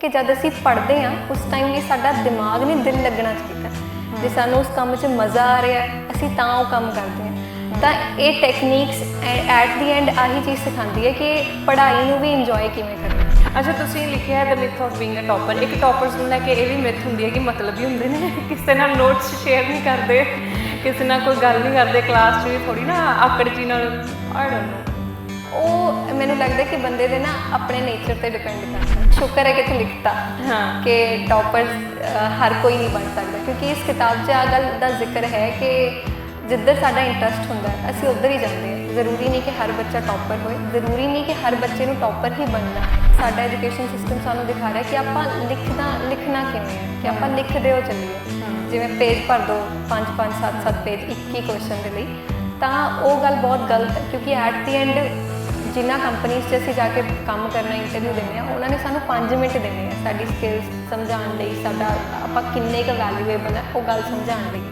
ਕਿ ਜਦ ਅਸੀਂ ਪੜ੍ਹਦੇ ਆ ਉਸ ਟਾਈਮ ਲਈ ਸਾਡਾ ਦਿਮਾਗ ਨਹੀਂ ਦਿਲ ਲੱਗਣਾ ਚਾਹੀਦਾ। ਜੇ ਸਾਨੂੰ ਉਸ ਕੰਮ 'ਚ ਮਜ਼ਾ ਆ ਰਿਹਾ ਹੈ, ਅਸੀਂ ਤਾਂ ਉਹ ਕੰਮ ਕਰਦੇ ਹਾਂ। ਤਾਂ ਇਹ ਟੈਕਨੀਕਸ ਐਟ ਦੀ ਐਂਡ ਆਹੀ ਚੀਜ਼ ਸਿਖਾਉਂਦੀ ਹੈ ਕਿ ਪੜ੍ਹਾਈ ਨੂੰ ਵੀ ਇੰਜੋਏ ਕਿਵੇਂ ਕਰਨਾ। ਅੱਛਾ ਤੁਸੀਂ ਲਿਖਿਆ ਹੈ the myth of being a topper ਇੱਕ ਟਾਪਰਸ ਨੂੰ ਲੈ ਕੇ ਇਹ ਵੀ ਮਿਥ ਹੁੰਦੀ ਹੈ ਕਿ ਮਤਲਬ ਹੀ ਹੁੰਦੇ ਨੇ। ਕਿਸੇ ਨਾਲ ਨੋਟਸ ਸ਼ੇਅਰ ਨਹੀਂ ਕਰਦੇ। ਕਿਸੇ ਨਾਲ ਕੋਈ ਗੱਲ ਨਹੀਂ ਕਰਦੇ। ਕਲਾਸ 'ਚ ਵੀ ਥੋੜੀ ਨਾ ਆਕੜ ਜੀ ਨਾਲ ਆਈ ਡੋਨਟ ਨੋ ਉਹ ਮੈਨੂੰ ਲੱਗਦਾ ਕਿ ਬੰਦੇ ਦੇ ਨਾ ਆਪਣੇ ਨੇਚਰ ਤੇ ਡਿਪੈਂਡ ਕਰਦਾ। ਸ਼ੁਕਰ ਹੈ ਕਿ ਤੂੰ ਲਿਖਤਾ। ਹਾਂ। ਕਿ ਟੌਪਰ ਹਰ ਕੋਈ ਨਹੀਂ ਬਣ ਸਕਦਾ। ਕਿਉਂਕਿ ਇਸ ਕਿਤਾਬ 'ਚ ਆ ਗੱਲ ਦਾ ਜ਼ਿਕਰ ਹੈ ਕਿ ਜਿੱਧਰ ਸਾਡਾ ਇੰਟਰਸਟ ਹੁੰਦਾ ਹੈ ਅਸੀਂ ਉੱਧਰ ਹੀ ਜਾਂਦੇ ਹਾਂ। ਜ਼ਰੂਰੀ ਨਹੀਂ ਕਿ ਹਰ ਬੱਚਾ ਟੌਪਰ ਹੋਏ। ਜ਼ਰੂਰੀ ਨਹੀਂ ਕਿ ਹਰ ਬੱਚੇ ਨੂੰ ਟੌਪਰ ਹੀ ਬਣਨਾ। ਸਾਡਾ ਐਜੂਕੇਸ਼ਨ ਸਿਸਟਮ ਸਾਨੂੰ ਦਿਖਾ ਰਿਹਾ ਕਿ ਆਪਾਂ ਲਿਖਣਾ ਲਿਖਣਾ ਕਿਵੇਂ ਹੈ? ਕਿ ਆਪਾਂ ਲਿਖਦੇ ਹੋ ਚੱਲੀਏ। ਜਿਵੇਂ ਪੇਜ ਭਰ ਦੋ 5 5 7 7 ਪੇਜ ਇੱਕ ਹੀ ਕੁਐਸਚਨ ਦੇ ਲਈ। ਤਾਂ ਉਹ ਗੱਲ ਬਹੁਤ ਗਲਤ ਹੈ। ਕਿਉਂਕਿ ਐਟ ਦੀ ਐਂਡ ਜਿਨ੍ਹਾਂ ਕੰਪਨੀਆਂ 'ਚ ਅਸੀਂ ਜਾ ਕੇ ਕੰਮ ਕਰਨਾ ਇੰਟਰਵਿਊ ਦਿੰਦੇ ਆ ਉਹਨਾਂ ਨੇ ਸਾਨੂੰ 5 ਮਿੰਟ ਦਿੰਦੇ ਆ ਸਾਡੀ ਸਕਿੱਲਸ ਸਮਝਾਉਣ ਲਈ, ਸਾਡਾ ਆਪਾਂ ਕਿੰਨੇ ਕੁ ਵੈਲਿਊਏਬਲ ਹੈ ਉਹ ਗੱਲ ਸਮਝਾਉਣ ਲਈ।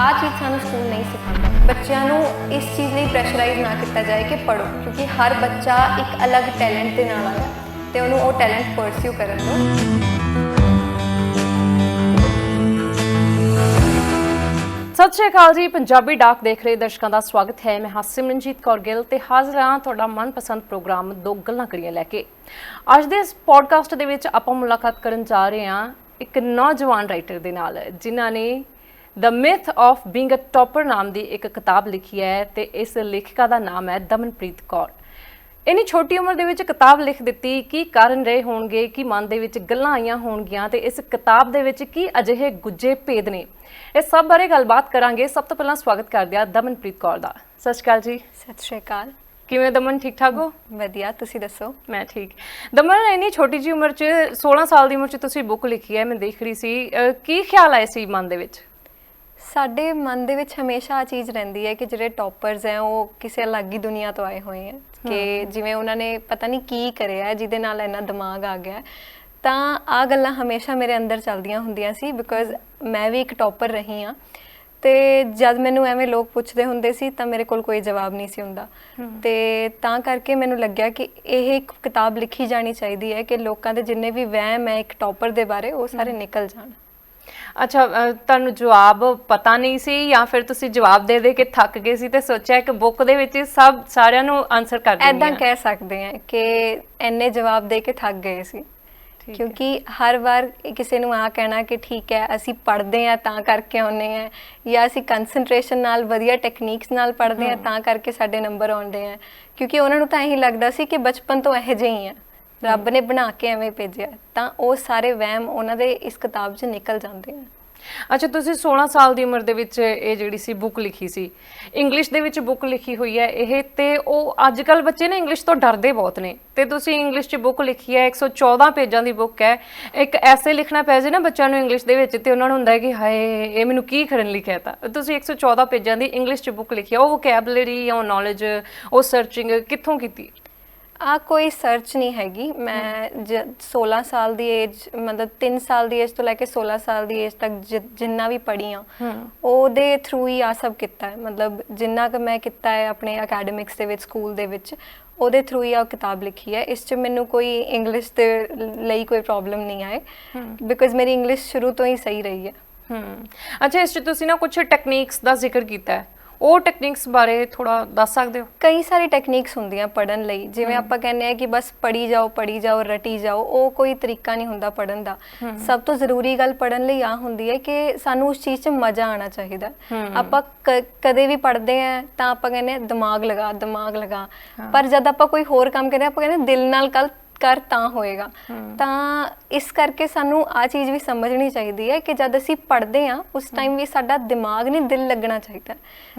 ਆਹ ਚੀਜ਼ ਸਾਨੂੰ ਸਕੂਲ ਨਹੀਂ ਸਿਖਾਉਂਦਾ। ਬੱਚਿਆਂ ਨੂੰ ਇਸ ਚੀਜ਼ ਲਈ ਪ੍ਰੈਸ਼ਰਾਈਜ਼ ਨਾ ਕੀਤਾ ਜਾਏ ਕਿ ਪੜੋ ਕਿਉਂਕਿ ਹਰ ਬੱਚਾ ਇੱਕ ਅਲੱਗ ਟੈਲੈਂਟ ਦੇ ਨਾਲ ਆਇਆ ਤੇ ਉਹਨੂੰ ਉਹ ਟੈਲੈਂਟ ਪਰਸਿਊ ਕਰਨ ਦਿਓ ਸਤਿ ਸ਼੍ਰੀ ਅਕਾਲ ਜੀ। ਪੰਜਾਬੀ ਡਾਕ ਦੇਖ ਰਹੇ ਦਰਸ਼ਕਾਂ ਦਾ ਸਵਾਗਤ ਹੈ। ਮੈਂ ਹਾਂ ਸਿਮਰਨਜੀਤ ਕੌਰ ਗਿੱਲ ਤੇ ਹਾਜ਼ਰ ਹਾਂ ਤੁਹਾਡਾ ਮਨਪਸੰਦ ਪ੍ਰੋਗਰਾਮ ਦੋ ਗੱਲਾਂ ਕਰੀਆਂ ਲੈ ਕੇ। ਅੱਜ ਦੇ ਇਸ ਪੋਡਕਾਸਟ ਦੇ ਵਿੱਚ ਆਪਾਂ ਮੁਲਾਕਾਤ ਕਰਨ ਜਾ ਰਹੇ ਹਾਂ ਇੱਕ ਨੌਜਵਾਨ ਰਾਈਟਰ ਦੇ ਨਾਲ, ਜਿਨ੍ਹਾਂ ਨੇ the myth of being a topper ਨਾਮ ਦੀ ਇੱਕ ਕਿਤਾਬ ਲਿਖੀ ਹੈ ਤੇ ਇਸ ਲੇਖਿਕਾ ਦਾ ਨਾਮ ਹੈ ਦਮਨਪ੍ਰੀਤ ਕੌਰ। ਇੰਨੀ ਛੋਟੀ ਉਮਰ ਦੇ ਵਿੱਚ ਕਿਤਾਬ ਲਿਖ ਦਿੱਤੀ ਕੀ ਕਾਰਨ ਰਹੇ ਹੋਣਗੇ ਕੀ ਮਨ ਦੇ ਵਿੱਚ ਗੱਲਾਂ ਆਈਆਂ ਹੋਣਗੀਆਂ ਤੇ ਇਸ ਕਿਤਾਬ ਦੇ ਵਿੱਚ ਕੀ ਅਜਿਹੇ ਗੁੱਜੇ ਭੇਦ ਨੇ? ਇਹ ਸਭ ਬਾਰੇ ਗੱਲਬਾਤ ਕਰਾਂਗੇ। ਸਭ ਤੋਂ ਪਹਿਲਾਂ ਸਵਾਗਤ ਕਰਦੇ ਹਾਂ ਦਮਨਪ੍ਰੀਤ ਕੌਰ ਦਾ। ਸਤਿ ਸ਼੍ਰੀ ਅਕਾਲ ਜੀ। ਸਤਿ ਸ਼੍ਰੀ ਅਕਾਲ। ਕਿਵੇਂ ਦਮਨ ਠੀਕ ਠਾਕ ਹੋ? ਵਧੀਆ ਤੁਸੀਂ ਦੱਸੋ? ਮੈਂ ਠੀਕ। ਦਮਨ ਇੰਨੀ ਛੋਟੀ ਜਿਹੀ ਉਮਰ 'ਚ 16 ਸਾਲ ਦੀ ਉਮਰ 'ਚ ਤੁਸੀਂ ਬੁੱਕ ਲਿਖੀ ਹੈ ਮੈਂ ਦੇਖ ਰਹੀ ਸੀ। ਕੀ ਖਿਆਲ ਆਏ ਸੀ ਮਨ ਦੇ ਵਿੱਚ? ਸਾਡੇ ਮਨ ਦੇ ਵਿੱਚ ਹਮੇਸ਼ਾ ਆ ਚੀਜ਼ ਰਹਿੰਦੀ ਹੈ ਕਿ ਜਿਹੜੇ ਟੌਪਰਸ ਹੈ ਉਹ ਕਿਸੇ ਅਲੱਗ ਹੀ ਦੁਨੀਆ ਤੋਂ ਆਏ ਹੋਏ ਹੈ। ਕਿ ਜਿਵੇਂ ਉਹਨਾਂ ਨੇ ਪਤਾ ਨਹੀਂ ਕੀ ਕਰਿਆ ਜਿਹਦੇ ਨਾਲ ਇੰਨਾ ਦਿਮਾਗ ਆ ਗਿਆ। ਤਾਂ ਆ ਗੱਲਾਂ ਹਮੇਸ਼ਾ ਮੇਰੇ ਅੰਦਰ ਚੱਲਦੀਆਂ ਹੁੰਦੀਆਂ ਸੀ ਬਿਕੋਜ਼ ਮੈਂ ਵੀ ਇੱਕ ਟੌਪਰ ਰਹੀ ਹਾਂ। ਤੇ ਜਦ ਮੈਨੂੰ ਐਵੇਂ ਲੋਕ ਪੁੱਛਦੇ ਹੁੰਦੇ ਸੀ ਤਾਂ ਮੇਰੇ ਕੋਲ ਕੋਈ ਜਵਾਬ ਨਹੀਂ ਸੀ ਹੁੰਦਾ। ਤੇ ਤਾਂ ਕਰਕੇ ਮੈਨੂੰ ਲੱਗਿਆ ਕਿ ਇਹ ਇੱਕ ਕਿਤਾਬ ਲਿਖੀ ਜਾਣੀ ਚਾਹੀਦੀ ਹੈ ਕਿ ਲੋਕਾਂ ਦੇ ਜਿੰਨੇ ਵੀ ਵਹਿਮ ਹੈ ਇੱਕ ਟੌਪਰ ਦੇ ਬਾਰੇ ਉਹ ਸਾਰੇ ਨਿਕਲ ਜਾਣ। ਅੱਛਾ ਤੁਹਾਨੂੰ ਜਵਾਬ ਪਤਾ ਨਹੀਂ ਸੀ ਜਾਂ ਫਿਰ ਤੁਸੀਂ ਜਵਾਬ ਦੇ ਦੇ ਕੇ ਥੱਕ ਗਏ ਸੀ ਤੇ ਸੋਚਿਆ ਕਿ ਬੁੱਕ ਦੇ ਵਿੱਚ ਹੀ ਸਭ ਸਾਰਿਆਂ ਨੂੰ ਆਨਸਰ ਕਰ ਦਿੰਦੀ ਐਦਾਂ ਹਾਂ। ਕਹਿ ਸਕਦੇ ਆ ਕਿ ਐਨੇ ਜਵਾਬ ਦੇ ਕੇ ਥੱਕ ਗਏ ਸੀ। ਠੀਕ ਹੈ। ਕਿਉਂਕਿ ਹਰ ਵਾਰ ਕਿਸੇ ਨੂੰ ਆ ਕਹਿਣਾ ਕਿ ਠੀਕ ਹੈ ਅਸੀਂ ਪੜ੍ਹਦੇ ਆ ਤਾਂ ਕਰਕੇ ਆਉਂਦੇ ਆ ਜਾਂ ਅਸੀਂ ਕਨਸੈਂਟਰੇਸ਼ਨ ਨਾਲ ਵਧੀਆ ਟੈਕਨੀਕਸ ਨਾਲ ਪੜ੍ਹਦੇ ਆ ਤਾਂ ਕਰਕੇ ਸਾਡੇ ਨੰਬਰ ਆਉਂਦੇ ਆ। ਕਿਉਂਕਿ ਉਹਨਾਂ ਨੂੰ ਤਾਂ ਇਹੀ ਲੱਗਦਾ ਸੀ ਕਿ ਬਚਪਨ ਤੋਂ ਇਹੋ ਜਿਹੇ ਹੀ ਆ। ਰੱਬ ਨੇ ਬਣਾ ਕੇ ਐਵੇਂ ਭੇਜਿਆ, ਤਾਂ ਉਹ ਸਾਰੇ ਵਹਿਮ ਉਹਨਾਂ ਦੇ ਇਸ ਕਿਤਾਬ 'ਚ ਨਿਕਲ ਜਾਂਦੇ ਆ। ਅੱਛਾ, ਤੁਸੀਂ 16 ਸਾਲ ਦੀ ਉਮਰ ਦੇ ਵਿੱਚ ਇਹ ਜਿਹੜੀ ਸੀ ਬੁੱਕ ਲਿਖੀ ਸੀ, ਇੰਗਲਿਸ਼ ਦੇ ਵਿੱਚ ਬੁੱਕ ਲਿਖੀ ਹੋਈ ਹੈ ਇਹ, ਤੇ ਉਹ ਅੱਜ ਕੱਲ ਬੱਚੇ ਨੇ ਇੰਗਲਿਸ਼ ਤੋਂ ਡਰਦੇ ਬਹੁਤ ਨੇ। ਤੇ ਤੁਸੀਂ ਇੰਗਲਿਸ਼ 'ਚ ਬੁੱਕ ਲਿਖੀ ਹੈ 114 ਪੇਜਾਂ ਦੀ ਬੁੱਕ ਹੈ, ਇੱਕ ਐਸੇ ਲਿਖਣਾ ਪੈ ਜੇ ਨਾ ਬੱਚਿਆਂ ਨੂੰ ਇੰਗਲਿਸ਼ ਦੇ ਵਿੱਚ, ਤੇ ਉਹਨਾਂ ਨੂੰ ਹੁੰਦਾ ਹੈ ਕਿ ਹਾਏ, ਇਹ ਮੈਨੂੰ ਕੀ ਕਰਨ ਲਈ ਕਹਿਤਾ। ਤੁਸੀਂ 114 ਪੇਜਾਂ ਦੀ ਇੰਗਲਿਸ਼ 'ਚ ਬੁੱਕ ਲਿਖੀ ਹੈ, ਉਹ ਵੋਕੈਬਲਰੀ ਉਹ ਨੌਲੇਜ ਉਹ ਸਰਚਿੰਗ ਕਿੱਥੋਂ ਕੀਤੀ? ਆ ਕੋਈ ਸਰਚ ਨਹੀਂ ਹੈਗੀ। ਮੈਂ ਜ- 16 ਸਾਲ ਦੀ ਏਜ ਮਤਲਬ 3 ਸਾਲ ਦੀ ਏਜ ਤੋਂ ਲੈ ਕੇ 16 ਸਾਲ ਦੀ ਏਜ ਤੱਕ ਜਿੰਨਾ ਵੀ ਪੜ੍ਹੀ ਆ ਉਹਦੇ ਥਰੂ ਹੀ ਆ ਸਭ ਕੀਤਾ ਹੈ। ਮਤਲਬ ਜਿੰਨਾ ਕਿ ਮੈਂ ਕੀਤਾ ਹੈ ਆਪਣੇ ਅਕੈਡਮਿਕਸ ਦੇ ਵਿੱਚ ਸਕੂਲ ਦੇ ਵਿੱਚ ਉਹਦੇ ਥਰੂ ਹੀ ਆ ਕਿਤਾਬ ਲਿਖੀ ਹੈ। ਇਸ 'ਚ ਮੈਨੂੰ ਕੋਈ ਇੰਗਲਿਸ਼ ਦੇ ਲਈ ਕੋਈ ਪ੍ਰੋਬਲਮ ਨਹੀਂ ਆਏ। ਬਿਕਾਜ਼ ਮੇਰੀ ਇੰਗਲਿਸ਼ ਸ਼ੁਰੂ ਤੋਂ ਹੀ ਸਹੀ ਰਹੀ ਹੈ। ਹੂੰ ਅੱਛਾ ਇਸ 'ਚ ਤੁਸੀਂ ਨਾ ਕੁਝ ਟੈਕਨੀਕਸ ਦਾ ਜ਼ਿਕਰ ਕੀਤਾ ਹੈ। ਉਹ ਟੈਕਨੀਕਸ ਬਾਰੇ ਥੋੜਾ ਦੱਸ ਸਕਦੇ ਹੋ? ਕਈ ਸਾਰੀ ਟੈਕਨੀਕਸ ਹੁੰਦੀਆਂ ਪੜਨ ਲਈ ਜਿਵੇਂ ਆਪਾਂ ਕਹਿੰਦੇ ਆ ਕਿ ਬਸ ਪੜੀ ਜਾਓ ਪੜੀ ਜਾਓ ਰਟੀ ਜਾਓ ਉਹ ਕੋਈ ਤਰੀਕਾ ਨਹੀਂ ਹੁੰਦਾ ਪੜਨ ਦਾ। ਸਭ ਤੋਂ ਜ਼ਰੂਰੀ ਗੱਲ ਪੜਨ ਲਈ ਆ ਹੁੰਦੀ ਹੈ ਕਿ ਸਾਨੂੰ ਉਸ ਚੀਜ਼ 'ਚ ਮਜ਼ਾ ਆਣਾ ਚਾਹੀਦਾ। ਆਪਾਂ ਕਦੇ ਵੀ ਪੜਦੇ ਆ ਤਾਂ ਆਪਾਂ ਕਹਿੰਦੇ ਆ ਦਿਮਾਗ ਲਗਾ ਦਿਮਾਗ ਲਗਾ। ਪਰ ਜਦ ਆਪਾਂ ਕੋਈ ਹੋਰ ਕੰਮ ਕਰਦੇ ਆ ਆਪਾਂ ਕਹਿੰਦੇ ਦਿਲ ਨਾਲ ਕੱਲ ਕਰ ਤਾਂ ਹੋਏਗਾ। ਤਾਂ ਇਸ ਕਰਕੇ ਸਾਨੂੰ ਆ ਚੀਜ਼ ਵੀ ਸਮਝਣੀ ਚਾਹੀਦੀ ਹੈ ਕਿ ਜਦ ਅਸੀਂ ਪੜ੍ਹਦੇ ਆ ਉਸ ਟਾਈਮ ਵੀ ਸਾਡਾ ਦਿਮਾਗ ਨਹੀਂ ਦਿਲ ਲੱਗਣਾ ਚਾਹੀਦਾ।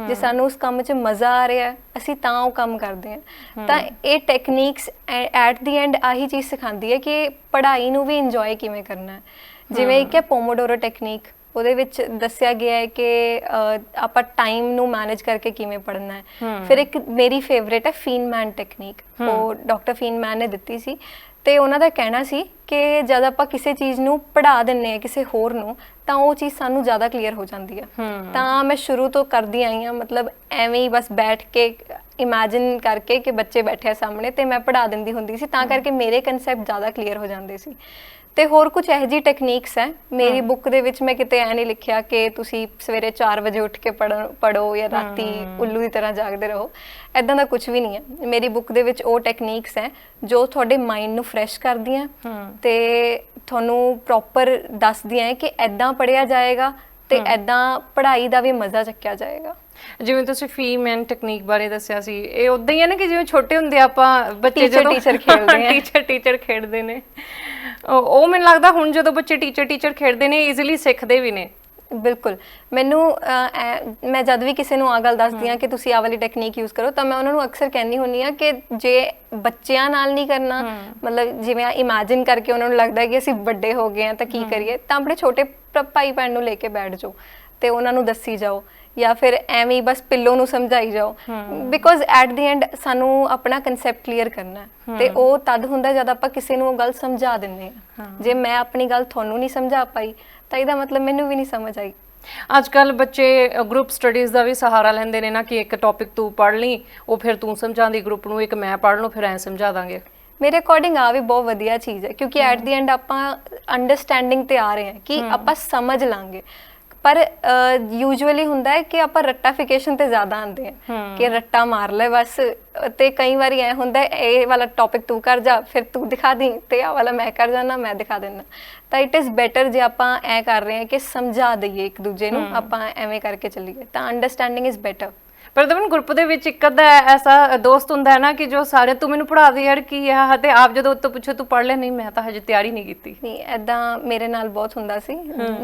ਜੇ ਸਾਨੂੰ ਉਸ ਕੰਮ 'ਚ ਮਜ਼ਾ ਆ ਰਿਹਾ ਅਸੀਂ ਤਾਂ ਉਹ ਕੰਮ ਕਰਦੇ ਆ ਤਾਂ ਇਹ ਟੈਕਨੀਕਸ ਐਟ ਦੀ ਐਂਡ ਆਹੀ ਚੀਜ਼ ਸਿਖਾਉਂਦੀ ਹੈ ਕਿ ਪੜ੍ਹਾਈ ਨੂੰ ਵੀ ਇੰਜੋਏ ਕਿਵੇਂ ਕਰਨਾ ਹੈ। ਜਿਵੇਂ ਇੱਕ ਹੈ ਪੋਮੋਡੋਰੋ ਟੈਕਨੀਕ ਉਹਦੇ ਵਿੱਚ ਦੱਸਿਆ ਗਿਆ ਹੈ ਕਿ ਆਪਾਂ ਟਾਈਮ ਨੂੰ ਮੈਨੇਜ ਕਰਕੇ ਕਿਵੇਂ ਪੜ੍ਹਨਾ ਹੈ। ਫਿਰ ਇੱਕ ਮੇਰੀ ਫੇਵਰੇਟ ਹੈ ਫੀਨਮੈਨ ਟੈਕਨੀਕ ਉਹ ਡਾਕਟਰ ਫੀਨਮੈਨ ਨੇ ਦਿੱਤੀ ਸੀ। ਤੇ ਉਹਨਾਂ ਦਾ ਕਹਿਣਾ ਸੀ ਕਿ ਜਦ ਆਪਾਂ ਕਿਸੇ ਚੀਜ਼ ਨੂੰ ਪੜ੍ਹਾ ਦਿੰਨੇ ਆ ਕਿਸੇ ਹੋਰ ਨੂੰ ਤਾਂ ਉਹ ਚੀਜ਼ ਸਾਨੂੰ ਜ਼ਿਆਦਾ ਕਲੀਅਰ ਹੋ ਜਾਂਦੀ ਹੈ। ਤਾਂ ਮੈਂ ਸ਼ੁਰੂ ਤੋਂ ਕਰਦੀ ਆਈ ਹਾਂ ਮਤਲਬ ਐਵੇਂ ਹੀ ਬਸ ਬੈਠ ਕੇ ਇਮੇਜਿਨ ਕਰਕੇ ਕਿ ਬੱਚੇ ਬੈਠੇ ਆ ਸਾਹਮਣੇ ਤੇ ਮੈਂ ਪੜ੍ਹਾ ਦਿੰਦੀ ਹੁੰਦੀ ਸੀ ਤਾਂ ਕਰਕੇ ਮੇਰੇ ਕਨਸੈਪਟ ਜ਼ਿਆਦਾ ਕਲੀਅਰ ਹੋ ਜਾਂਦੇ ਸੀ। ਤੇ ਹੋਰ ਕੁਝ ਇਹੋ ਜਿਹੀ ਟੈਕਨੀਕਸ ਹੈ? ਮੇਰੀ ਬੁੱਕ ਦੇ ਵਿੱਚ ਮੈਂ ਕਿਤੇ ਐ ਨਹੀਂ ਲਿਖਿਆ ਕਿ ਤੁਸੀਂ ਸਵੇਰੇ 4 ਵਜੇ ਉੱਠ ਕੇ ਪੜੋ ਜਾਂ ਰਾਤੀ ਉੱਲੂ ਦੀ ਤਰ੍ਹਾਂ ਜਾਗਦੇ ਰਹੋ। ਐਦਾਂ ਦਾ ਕੁਝ ਵੀ ਨਹੀਂ ਹੈ। ਮੇਰੀ ਬੁੱਕ ਦੇ ਵਿੱਚ ਉਹ ਟੈਕਨੀਕਸ ਹੈ ਜੋ ਤੁਹਾਡੇ ਮਾਈਂਡ ਨੂੰ ਫਰੈਸ਼ ਕਰਦੀਆਂ ਤੇ ਤੁਹਾਨੂੰ ਪ੍ਰੋਪਰ ਦੱਸਦੀਆਂ ਹੈ ਕਿ ਐਦਾਂ ਪੜਿਆ ਜਾਏਗਾ ਤੇ ਐਦਾਂ ਪੜ੍ਹਾਈ ਦਾ ਵੀ ਮਜ਼ਾ ਚੱਕਿਆ ਜਾਏਗਾ। ਜਿਵੇਂ ਤੁਸੀਂ ਫੀਮੈਨ ਟੈਕਨੀਕ ਬਾਰੇ ਦੱਸਿਆ ਸੀ ਇਹ ਉਦਾਂ ਹੀ ਹੈ ਨਾ ਕਿ ਜਿਵੇਂ ਛੋਟੇ ਹੁੰਦੇ ਆਪਾਂ ਬੱਚੇ Teacher, ਜਦੋਂ teacher ਖੇਡਦੇ ਆ। ਟੀਚਰ ਟੀਚਰ ਖੇਡਦੇ ਨੇ। ਉਹ ਉਹ ਮੈਨੂੰ ਲੱਗਦਾ ਹੁਣ ਜਦੋਂ ਬੱਚੇ ਟੀਚਰ ਟੀਚਰ ਖੇਡਦੇ ਨੇ ਈਜ਼ੀਲੀ ਸਿੱਖਦੇ ਵੀ ਨੇ। ਬਿਲਕੁਲ। ਮੈਨੂੰ ਐ- ਮੈਂ ਜਦ ਵੀ ਕਿਸੇ ਨੂੰ ਆ ਗੱਲ ਦੱਸਦੀ ਆ ਕਿ ਤੁਸੀਂ ਆ ਵਾਲੀ ਟੈਕਨੀਕ ਯੂਜ਼ ਕਰੋ ਤਾਂ ਮੈਂ ਉਹਨਾਂ ਨੂੰ ਅਕਸਰ ਕਹਿੰਦੀ ਹੁੰਨੀ ਆ ਕਿ ਜੇ ਬੱਚਿਆਂ ਨਾਲ ਨਹੀਂ ਕਰਨਾ ਮਤਲਬ ਜਿਵੇਂ ਇਮੇਜਿਨ ਕਰਕੇ ਉਹਨਾਂ ਨੂੰ ਲੱਗਦਾ ਕਿ ਅਸੀਂ ਵੱਡੇ ਹੋ ਗਏ ਆ ਤਾਂ ਕੀ ਕਰੀਏ? ਤਾਂ ਆਪਣੇ ਛੋਟੇ ਭ- ਭਾਈ ਭੈਣ ਨੂੰ ਲੈ ਕੇ ਬੈਠ ਜਾਓ ਤੇ ਉਹਨਾਂ ਨੂੰ ਦੱਸੀ ਜਾਓ। ਜਾਂ ਫਿਰ ਐਵੇਂ ਹੀ ਬਸ ਪਿੱਲੋ ਨੂੰ ਸਮਝਾਈ ਜਾਓ। ਬਿਕੋਜ਼ ਐਟ ਦੀ ਐਂਡ ਸਾਨੂੰ ਆਪਣਾ ਕਨਸੈਪਟ ਕਲੀਅਰ ਕਰਨਾ ਹੈ। ਤੇ ਉਹ ਤਦ ਹੁੰਦਾ ਜਦ ਆਪਾਂ ਕਿਸੇ ਨੂੰ ਉਹ ਗੱਲ ਸਮਝਾ ਦਿੰਦੇ ਆ ਜੇ ਮੈਂ ਆਪਣੀ ਗੱਲ ਤੁਹਾਨੂੰ ਨਹੀਂ ਸਮਝਾ ਪਾਈ ਤਾਂ ਇਹਦਾ ਮਤਲਬ ਮੈਨੂੰ ਵੀ ਨਹੀਂ ਸਮਝ ਆਈ। ਅੱਜ ਕੱਲ ਬੱਚੇ ਗਰੁੱਪ ਸਟੱਡੀਜ਼ ਦਾ ਵੀ ਸਹਾਰਾ ਲੈਂਦੇ ਨੇ ਨਾ ਕਿ ਇੱਕ ਟੌਪਿਕ ਤੂੰ ਪੜ੍ਹ ਲਈ ਉਹ ਫਿਰ ਤੂੰ ਸਮਝਾਉਂਦੀ ਗਰੁੱਪ ਨੂੰ ਇੱਕ ਮੈਂ ਪੜ੍ਹ ਲਵਾਂ ਫਿਰ ਐ ਸਮਝਾ ਦਾਂਗੇ। ਮੇਰੇ ਅਕੋਰਡਿੰਗ ਆ ਵੀ ਬਹੁਤ ਵਧੀਆ ਚੀਜ਼ ਹੈ ਕਿਉਂਕਿ ਐਟ ਦੀ ਐਂਡ ਆਪਾਂ ਅੰਡਰਸਟੈਂਡਿੰਗ ਤੇ ਆ ਰਹੇ ਹਾਂ ਕਿ ਆਪਾਂ ਸਮਝ ਲਾਂਗੇ। ਪਰ ਯੂਜੂਅਲੀ ਹੁੰਦਾ ਹੈ ਕਿ ਆਪਾਂ ਰੱਟਾਫਿਕੇਸ਼ਨ ਤੇ ਜ਼ਿਆਦਾ ਆਉਂਦੇ ਹਾਂ ਕਿ ਰੱਟਾ ਮਾਰ ਲੈ ਬਸ ਤੇ ਕਈ ਵਾਰੀ ਐ ਹੁੰਦਾ ਇਹ ਵਾਲਾ ਟੌਪਿਕ ਤੂੰ ਕਰ ਜਾ ਫਿਰ ਤੂੰ ਦਿਖਾ ਦੀ ਤੇ ਆ ਵਾਲਾ ਮੈਂ ਕਰ ਜਾਣਾ ਮੈਂ ਦਿਖਾ ਦਿੰਦਾ ਤਾਂ ਇਟ ਇਜ਼ ਬੈਟਰ ਜੇ ਆਪਾਂ ਐ ਕਰ ਰਹੇ ਹਾਂ ਕਿ ਸਮਝਾ ਦਈਏ ਇੱਕ ਦੂਜੇ ਨੂੰ ਆਪਾਂ ਐਵੇਂ ਕਰਕੇ ਚੱਲੀਏ। ਤਾਂ ਅੰਡਰਸਟੈਂਡਿੰਗ ਇਜ਼ ਬੈਟਰ ਪਰ ਦਮਨ ਗਰੁੱਪ ਦੇ ਵਿੱਚ ਇੱਕ ਅੱਧਾ ਐਸਾ ਦੋਸਤ ਹੁੰਦਾ ਹੈ ਨਾ ਕਿ ਜੋ ਸਾਰੇ ਤੂੰ ਮੈਨੂੰ ਪੜ੍ਹਾ ਦੇ ਯਾਰ ਕੀ ਆ ਤੇ ਆਪ ਜਦੋਂ ਉੱਤੋਂ ਪੁੱਛੋ ਤੂੰ ਪੜ੍ਹ ਲਿਆ ਨਹੀਂ ਮੈਂ ਤਾਂ ਹਜੇ ਤਿਆਰੀ ਨਹੀਂ ਕੀਤੀ। ਨਹੀਂ ਐਦਾਂ ਮੇਰੇ ਨਾਲ ਬਹੁਤ ਹੁੰਦਾ ਸੀ।